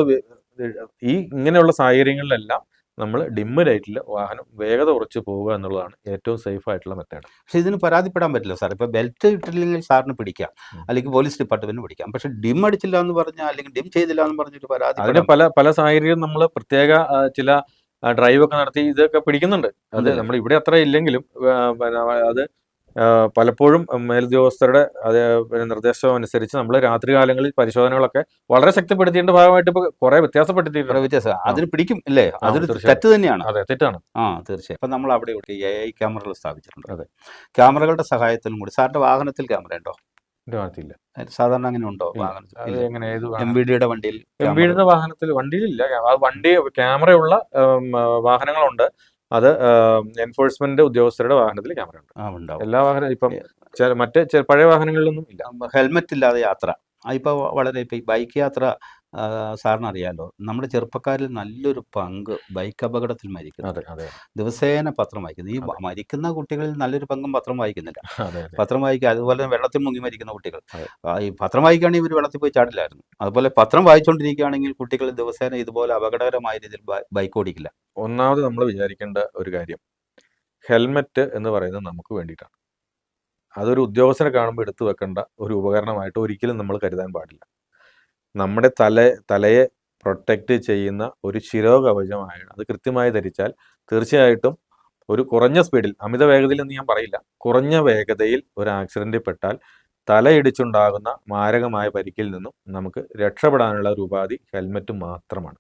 ഈ ഇങ്ങനെയുള്ള സാഹചര്യങ്ങളിലെല്ലാം നമ്മൾ ഡിമ്മ് ലൈറ്റിൽ വാഹനം വേഗത കുറച്ച് പോവുക എന്നുള്ളതാണ് ഏറ്റവും സേഫ് ആയിട്ടുള്ള മെത്തേഡ് പക്ഷേ ഇതിന് പരാതിപ്പെടാൻ പറ്റില്ല സാർ ഇപ്പൊ ബെൽറ്റ് ഇട്ടില്ലെങ്കിൽ സാറിന് പിടിക്കാം. അല്ലെങ്കിൽ പോലീസ് ഡിപ്പാർട്ട്മെന്റിന് പിടിക്കാം. പക്ഷെ ഡിം അടിച്ചില്ല എന്ന് പറഞ്ഞാൽ അല്ലെങ്കിൽ ഡിം ചെയ്തില്ല എന്ന് പറഞ്ഞിട്ട് പരാതി അതിന് പല പല സാഹചര്യം നമ്മൾ പ്രത്യേക ചില ഡ്രൈവ് ഒക്കെ നടത്തി ഇതൊക്കെ പിടിക്കുന്നുണ്ട്. അത്. നമ്മൾ ഇവിടെ അത്ര ഇല്ലെങ്കിലും അത് പലപ്പോഴും മേലുദ്യോഗസ്ഥരുടെ അത് നിർദ്ദേശം അനുസരിച്ച് നമ്മൾ രാത്രികാലങ്ങളിൽ പരിശോധനകളൊക്കെ വളരെ ശക്തിപ്പെടുത്തിയതിന്റെ ഭാഗമായിട്ട് ഇപ്പൊ കുറെ വ്യത്യാസപ്പെടുത്തിയിട്ടുണ്ട് വ്യത്യാസം. അതിന് പിടിക്കും അല്ലേ അതൊരു തെറ്റ് തന്നെയാണ്. അതെ തെറ്റാണ്. ആ തീർച്ചയായും. അപ്പൊ നമ്മൾ അവിടെ ഇവിടെ എ ഐ ക്യാമറകൾ സ്ഥാപിച്ചിട്ടുണ്ട്. അതെ. ക്യാമറകളുടെ സഹായത്തിലും കൂടി. സാറിന്റെ വാഹനത്തിൽ ക്യാമറ ഉണ്ടോ? സാധാരണ അങ്ങനെ ഉണ്ടോ എം വി ഡിയുടെ വണ്ടിയിൽ എം വി ഡിയുടെ വാഹനത്തിൽ വണ്ടിയിലില്ല. വണ്ടി ക്യാമറയുള്ള വാഹനങ്ങളുണ്ട്. അത് എൻഫോഴ്സ്മെന്റ് ഉദ്യോഗസ്ഥരുടെ വാഹനത്തിൽ ക്യാമറ ഉണ്ട്. എല്ലാ വാഹനം ഇപ്പം മറ്റേ പഴയ വാഹനങ്ങളിലൊന്നും ഇല്ല. ഹെൽമെറ്റ് ഇല്ലാതെ യാത്ര. ഇപ്പോൾ വളരെ ഇപ്പോൾ ബൈക്ക് യാത്ര ആ, സാറിന് അറിയാലോ നമ്മുടെ ചെറുപ്പക്കാരിൽ നല്ലൊരു പങ്ക് ബൈക്ക് അപകടത്തിൽ മരിക്കുന്നു അതെ അതെ ദിവസേന പത്രം വായിക്കുന്നു. ഈ മരിക്കുന്ന കുട്ടികളിൽ നല്ലൊരു പങ്കും പത്രം വായിക്കുന്നില്ല. പത്രം വായിക്കുക അതുപോലെ തന്നെ വെള്ളത്തിൽ മുങ്ങി മരിക്കുന്ന കുട്ടികൾ. ഈ പത്രം വായിക്കുകയാണെങ്കിൽ ഇവർ വെള്ളത്തിൽ പോയി ചാടില്ലായിരുന്നു. അതുപോലെ പത്രം വായിച്ചുകൊണ്ടിരിക്കുകയാണെങ്കിൽ കുട്ടികൾ ദിവസേന ഇതുപോലെ അപകടകരമായ രീതിയിൽ ബൈക്ക് ഓടിക്കില്ല. ഒന്നാമത് നമ്മൾ വിചാരിക്കേണ്ട ഒരു കാര്യം ഹെൽമെറ്റ് എന്ന് പറയുന്നത് നമുക്ക് വേണ്ടിയിട്ടാണ്. അതൊരു ഉദ്യോഗസ്ഥനെ കാണുമ്പോൾ എടുത്തു വെക്കേണ്ട ഒരു ഉപകരണമായിട്ട് ഒരിക്കലും നമ്മൾ കരുതാൻ പാടില്ല. നമ്മുടെ തല തലയെ പ്രൊട്ടക്റ്റ് ചെയ്യുന്ന ഒരു ശിരോകവചമാണ് അത് കൃത്യമായി ധരിച്ചാൽ തീർച്ചയായിട്ടും ഒരു കുറഞ്ഞ സ്പീഡിൽ അമിത വേഗതയിൽ എന്ന് ഞാൻ പറയില്ല കുറഞ്ഞ വേഗതയിൽ ഒരു ആക്സിഡന്റിൽ പെട്ടാൽ തലയിടിച്ചുണ്ടാകുന്ന മാരകമായ പരിക്കിൽ നിന്നും നമുക്ക് രക്ഷപ്പെടാനുള്ള ഒരു ഉപാധി ഹെൽമെറ്റ് മാത്രമാണ്.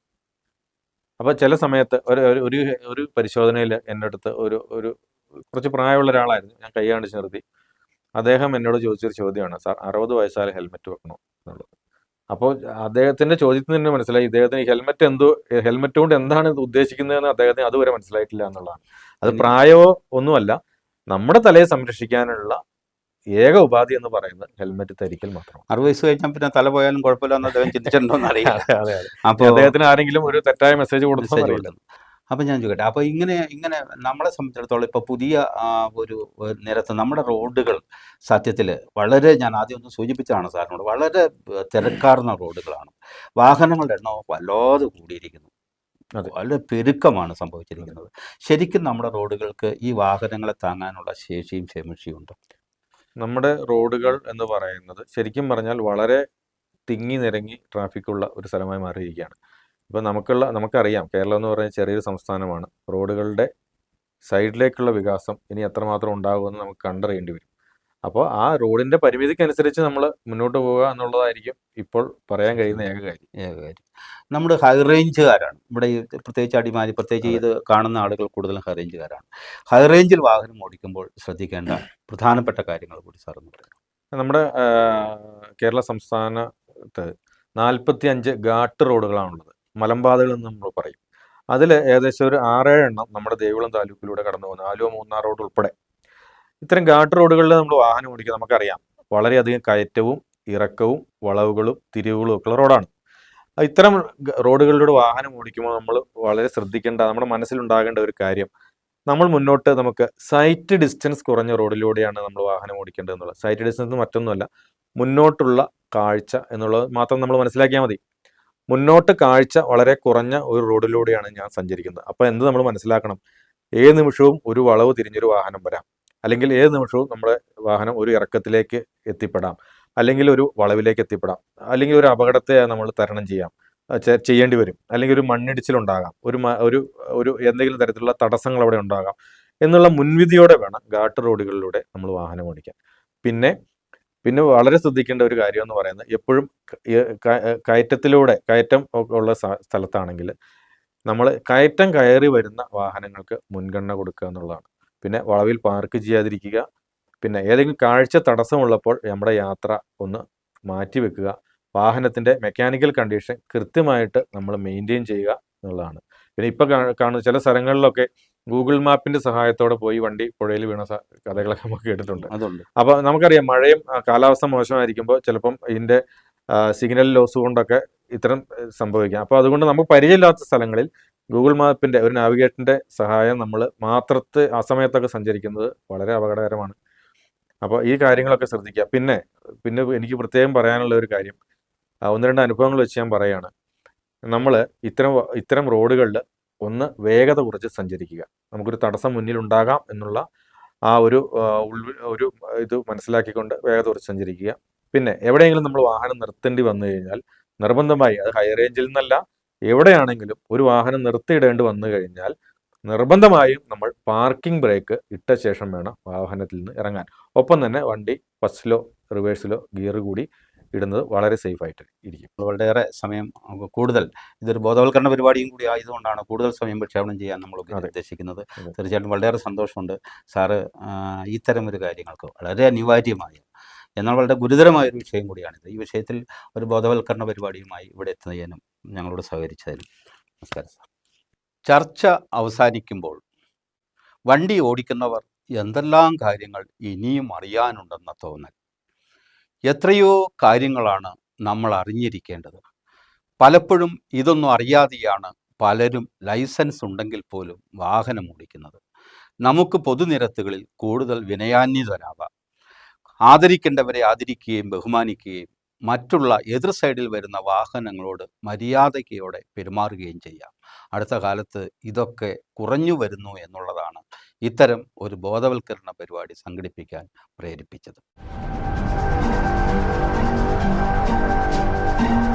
അപ്പോൾ ചില സമയത്ത് ഒരു ഒരു- ഒരു പരിശോധനയിൽ എന്റെ അടുത്ത് ഒരു ഒരു കുറച്ച് പ്രായമുള്ള ഒരാളായിരുന്നു. ഞാൻ കൈ കാണിച്ച് നിർത്തി. അദ്ദേഹം എന്നോട് ചോദിച്ചൊരു ചോദ്യമാണ് സാർ അറുപത് വയസ്സായാലും ഹെൽമെറ്റ് വെക്കണോ? എന്നുള്ളത്. അപ്പോൾ അദ്ദേഹത്തിന്റെ ചോദ്യത്തിൽ തന്നെ മനസ്സിലായി. ഇദ്ദേഹത്തിന് ഹെൽമെറ്റ് എന്തോ ഹെൽമെറ്റ് കൊണ്ട് എന്താണ് ഉദ്ദേശിക്കുന്നതെന്ന് അദ്ദേഹത്തിന് അതുവരെ മനസ്സിലായിട്ടില്ല എന്നുള്ളതാണ്. അത് പ്രായമോ ഒന്നുമല്ല നമ്മുടെ തലയെ സംരക്ഷിക്കാനുള്ള ഏക ഉപാധി എന്ന് പറയുന്നത് ഹെൽമെറ്റ് ധരിക്കൽ മാത്രം. അറുപത് വയസ്സ് കഴിഞ്ഞാൽ പിന്നെ തല പോയാലും കുഴപ്പമില്ല എന്ന് അദ്ദേഹം ചിന്തിച്ചിട്ടുണ്ടോ അതെ അപ്പോൾ അദ്ദേഹത്തിന് ആരെങ്കിലും ഒരു തെറ്റായ മെസ്സേജ് കൊടുത്തു. അപ്പം ഞാൻ ചോദിക്കട്ടെ. അപ്പോൾ ഇങ്ങനെ ഇങ്ങനെ നമ്മളെ സംബന്ധിച്ചിടത്തോളം ഇപ്പോൾ പുതിയ ഒരു നിരത്ത് നമ്മുടെ റോഡുകൾ സത്യത്തിൽ വളരെ ഞാൻ ആദ്യം ഒന്ന് സൂചിപ്പിച്ചതാണ് സാറിനോട്. വളരെ തിരക്കാർന്ന റോഡുകളാണ്. വാഹനങ്ങളുടെ എണ്ണം വല്ലാതെ കൂടിയിരിക്കുന്നു. അതെ. വളരെ പെരുക്കമാണ് സംഭവിച്ചിരിക്കുന്നത്. ശരിക്കും നമ്മുടെ റോഡുകൾക്ക് ഈ വാഹനങ്ങളെ താങ്ങാനുള്ള ശേഷിയും ക്ഷമശിയും ഉണ്ട്? നമ്മുടെ റോഡുകൾ എന്ന് പറയുന്നത് ശരിക്കും പറഞ്ഞാൽ വളരെ തിങ്ങി നിരങ്ങി ട്രാഫിക്കുള്ള ഒരു സ്ഥലമായി മാറിയിരിക്കുകയാണ്. ഇപ്പം നമുക്കുള്ള നമുക്കറിയാം കേരളം എന്ന് പറഞ്ഞാൽ ചെറിയൊരു സംസ്ഥാനമാണ്. റോഡുകളുടെ സൈഡിലേക്കുള്ള വികാസം ഇനി എത്രമാത്രം ഉണ്ടാകുമെന്ന് നമുക്ക് കണ്ടറിയേണ്ടി വരും. അപ്പോൾ ആ റോഡിന്റെ പരിമിതിക്കനുസരിച്ച് നമ്മൾ മുന്നോട്ട് പോവുക എന്നുള്ളതായിരിക്കും ഇപ്പോൾ പറയാൻ കഴിയുന്ന ഏക കാര്യം. ഏക കാര്യം. നമ്മുടെ ഹൈ റേഞ്ചുകാരാണ്. ഇവിടെ ഈ പ്രത്യേകിച്ച് അടിമാലി പ്രത്യേകിച്ച് ഇത് കാണുന്ന ആളുകൾ കൂടുതലും ഹൈ റേഞ്ചുകാരാണ്. ഹൈ റേഞ്ചിൽ വാഹനം ഓടിക്കുമ്പോൾ ശ്രദ്ധിക്കേണ്ട പ്രധാനപ്പെട്ട കാര്യങ്ങൾ കൂടി സാർ നമ്മുടെ കേരള സംസ്ഥാനത്ത് നാൽപ്പത്തി അഞ്ച് ഘാട്ട് റോഡുകളാണുള്ളത്. മലമ്പാതകൾ എന്ന് നമ്മൾ പറയും. അതിൽ ഏകദേശം ഒരു ആറേഴ് എണ്ണം നമ്മുടെ ദേവികുളം താലൂക്കിലൂടെ കടന്നു പോകുന്നു. ആലുവ മൂന്നാർ റോഡ് ഉൾപ്പെടെ. ഇത്തരം ഘാട്ട് റോഡുകളിൽ നമ്മൾ വാഹനം ഓടിക്കുക നമുക്കറിയാം. വളരെയധികം കയറ്റവും ഇറക്കവും വളവുകളും തിരിവുകളും ഒക്കെ ഉള്ള റോഡാണ് ഇത്തരം റോഡുകളിലൂടെ വാഹനം ഓടിക്കുമ്പോൾ നമ്മൾ വളരെ ശ്രദ്ധിക്കേണ്ട നമ്മുടെ മനസ്സിലുണ്ടാകേണ്ട ഒരു കാര്യം. നമ്മൾ മുന്നോട്ട് നമുക്ക് സൈറ്റ് ഡിസ്റ്റൻസ് കുറഞ്ഞ റോഡിലൂടെയാണ് നമ്മൾ വാഹനം ഓടിക്കേണ്ടത് എന്നുള്ളത്. സൈറ്റ് ഡിസ്റ്റൻസ് മറ്റൊന്നുമല്ല മുന്നോട്ടുള്ള കാഴ്ച എന്നുള്ളത് മാത്രം നമ്മൾ മനസ്സിലാക്കിയാൽ മതി. മുന്നോട്ട് കാഴ്ച വളരെ കുറഞ്ഞ ഒരു റോഡിലൂടെയാണ് ഞാൻ സഞ്ചരിക്കുന്നത്. അപ്പോൾ എന്ത് നമ്മൾ മനസ്സിലാക്കണം? ഏത് നിമിഷവും ഒരു വളവ് തിരിഞ്ഞൊരു വാഹനം വരാം. അല്ലെങ്കിൽ ഏത് നിമിഷവും നമ്മുടെ വാഹനം ഒരു ഇറക്കത്തിലേക്ക് എത്തിപ്പെടാം. അല്ലെങ്കിൽ ഒരു വളവിലേക്ക് എത്തിപ്പെടാം. അല്ലെങ്കിൽ ഒരു അപകടത്തെ നമ്മൾ തരണം ചെയ്യാം. ചെയ്യേണ്ടി വരും. അല്ലെങ്കിൽ ഒരു മണ്ണിടിച്ചിലുണ്ടാകാം. ഒരു ഒരു ഒരു എന്തെങ്കിലും തരത്തിലുള്ള തടസ്സങ്ങൾ അവിടെ ഉണ്ടാകാം. എന്നുള്ള മുൻവിധിയോടെ വേണം ഘാട്ട് റോഡുകളിലൂടെ നമ്മൾ വാഹനം ഓടിക്കാൻ. പിന്നെ പിന്നെ വളരെ ശ്രദ്ധിക്കേണ്ട ഒരു കാര്യം എന്ന് പറയുന്നത് എപ്പോഴും കയറ്റത്തിലൂടെ കയറ്റം ഉള്ള സ്ഥലത്താണെങ്കിൽ നമ്മൾ കയറ്റം കയറി വരുന്ന വാഹനങ്ങൾക്ക് മുൻഗണന കൊടുക്കുക എന്നുള്ളതാണ്. പിന്നെ വളവിൽ പാർക്ക് ചെയ്യാതിരിക്കുക പിന്നെ ഏതെങ്കിലും കാഴ്ച തടസ്സമുള്ളപ്പോൾ നമ്മുടെ യാത്ര ഒന്ന് മാറ്റി വെക്കുക വാഹനത്തിന്റെ മെക്കാനിക്കൽ കണ്ടീഷൻ കൃത്യമായിട്ട് നമ്മൾ മെയിന്റെയിൻ ചെയ്യുക എന്നുള്ളതാണ്. പിന്നെ ഇപ്പോൾ കാണുന്ന ചില സ്ഥലങ്ങളിലൊക്കെ ഗൂഗിൾ മാപ്പിന്റെ സഹായത്തോടെ പോയി വണ്ടി പുഴയിൽ വീണ കഥകളൊക്കെ നമുക്ക് കേട്ടിട്ടുണ്ട്. അതുണ്ട്. അപ്പൊ നമുക്കറിയാം മഴയും കാലാവസ്ഥ മോശമായിരിക്കുമ്പോൾ ചിലപ്പം ഇതിന്റെ സിഗ്നൽ ലോസ് കൊണ്ടൊക്കെ ഇത്തരം സംഭവിക്കാം. അപ്പോൾ അതുകൊണ്ട് നമുക്ക് പരിചയമില്ലാത്ത സ്ഥലങ്ങളിൽ ഗൂഗിൾ മാപ്പിന്റെ ഒരു നാവിഗേറ്ററിന്റെ സഹായം നമ്മൾ മാത്രത്ത് ആ സമയത്തൊക്കെ സഞ്ചരിക്കുന്നത് വളരെ അപകടകരമാണ്. അപ്പോൾ ഈ കാര്യങ്ങളൊക്കെ ശ്രദ്ധിക്കുക പിന്നെ പിന്നെ എനിക്ക് പ്രത്യേകം പറയാനുള്ള ഒരു കാര്യം ഒന്ന് രണ്ട് അനുഭവങ്ങൾ വെച്ച് ഞാൻ പറയുകയാണ് നമ്മൾ ഇത്തരം ഇത്തരം റോഡുകളിൽ ഒന്ന് വേഗത കുറച്ച് സഞ്ചരിക്കുക. നമുക്കൊരു തടസ്സം മുന്നിലുണ്ടാകാം എന്നുള്ള ആ ഒരു ഒരു ഇത് മനസ്സിലാക്കിക്കൊണ്ട് വേഗത കുറച്ച് സഞ്ചരിക്കുക. പിന്നെ എവിടെയെങ്കിലും നമ്മൾ വാഹനം നിർത്തേണ്ടി വന്നു കഴിഞ്ഞാൽ നിർബന്ധമായി അത് ഹൈ റേഞ്ചിൽ നിന്നല്ല എവിടെയാണെങ്കിലും ഒരു വാഹനം നിർത്തിയിടേണ്ടി വന്നു കഴിഞ്ഞാൽ നിർബന്ധമായും നമ്മൾ പാർക്കിംഗ് ബ്രേക്ക് ഇട്ട ശേഷം വേണം വാഹനത്തിൽ നിന്ന് ഇറങ്ങാൻ. ഒപ്പം തന്നെ വണ്ടി ഫസ്റ്റിലോ റിവേഴ്സിലോ ഗിയർ കൂടി ഇടുന്നത് വളരെ സേഫ് ആയിട്ട് ഇരിക്കും. വളരെയേറെ സമയം കൂടുതൽ ഇതൊരു ബോധവൽക്കരണ പരിപാടിയും കൂടി ആയതുകൊണ്ടാണ് കൂടുതൽ സമയം പ്രക്ഷേപണം ചെയ്യാൻ നമ്മൾ. ഉദ്ദേശിക്കുന്നത്. തീർച്ചയായിട്ടും വളരെയേറെ സന്തോഷമുണ്ട്. സാറ് ഇത്തരം ഒരു കാര്യങ്ങൾക്ക് വളരെ അനിവാര്യമായ എന്നാൽ വളരെ ഗുരുതരമായ ഒരു വിഷയം കൂടിയാണിത്. ഈ വിഷയത്തിൽ ഒരു ബോധവൽക്കരണ പരിപാടിയുമായി ഇവിടെ എത്തുന്നതിനും ഞങ്ങളോട് സഹകരിച്ചതിനും നമസ്കാരം സാർ. ചർച്ച അവസാനിക്കുമ്പോൾ വണ്ടി ഓടിക്കുന്നവർ എന്തെല്ലാം കാര്യങ്ങൾ ഇനിയും അറിയാനുണ്ടെന്ന തോന്നൽ. എത്രയോ കാര്യങ്ങളാണ് നമ്മൾ അറിഞ്ഞിരിക്കേണ്ടത്. പലപ്പോഴും ഇതൊന്നും അറിയാതെയാണ് പലരും ലൈസൻസ് ഉണ്ടെങ്കിൽ പോലും വാഹനം ഓടിക്കുന്നത്. നമുക്ക് പൊതുനിരത്തുകളിൽ കൂടുതൽ വിനയാന്വിതനാവാം ആദരിക്കേണ്ടവരെ ആദരിക്കുകയും ബഹുമാനിക്കുകയും മറ്റുള്ള എതിർ സൈഡിൽ വരുന്ന വാഹനങ്ങളോട് മര്യാദയ്ക്കയോടെ പെരുമാറുകയും ചെയ്യാം. അടുത്ത കാലത്ത് ഇതൊക്കെ കുറഞ്ഞു വരുന്നു എന്നുള്ളതാണ് ഇത്തരം ഒരു ബോധവൽക്കരണ പരിപാടി സംഘടിപ്പിക്കാൻ പ്രേരിപ്പിച്ചത്. thank you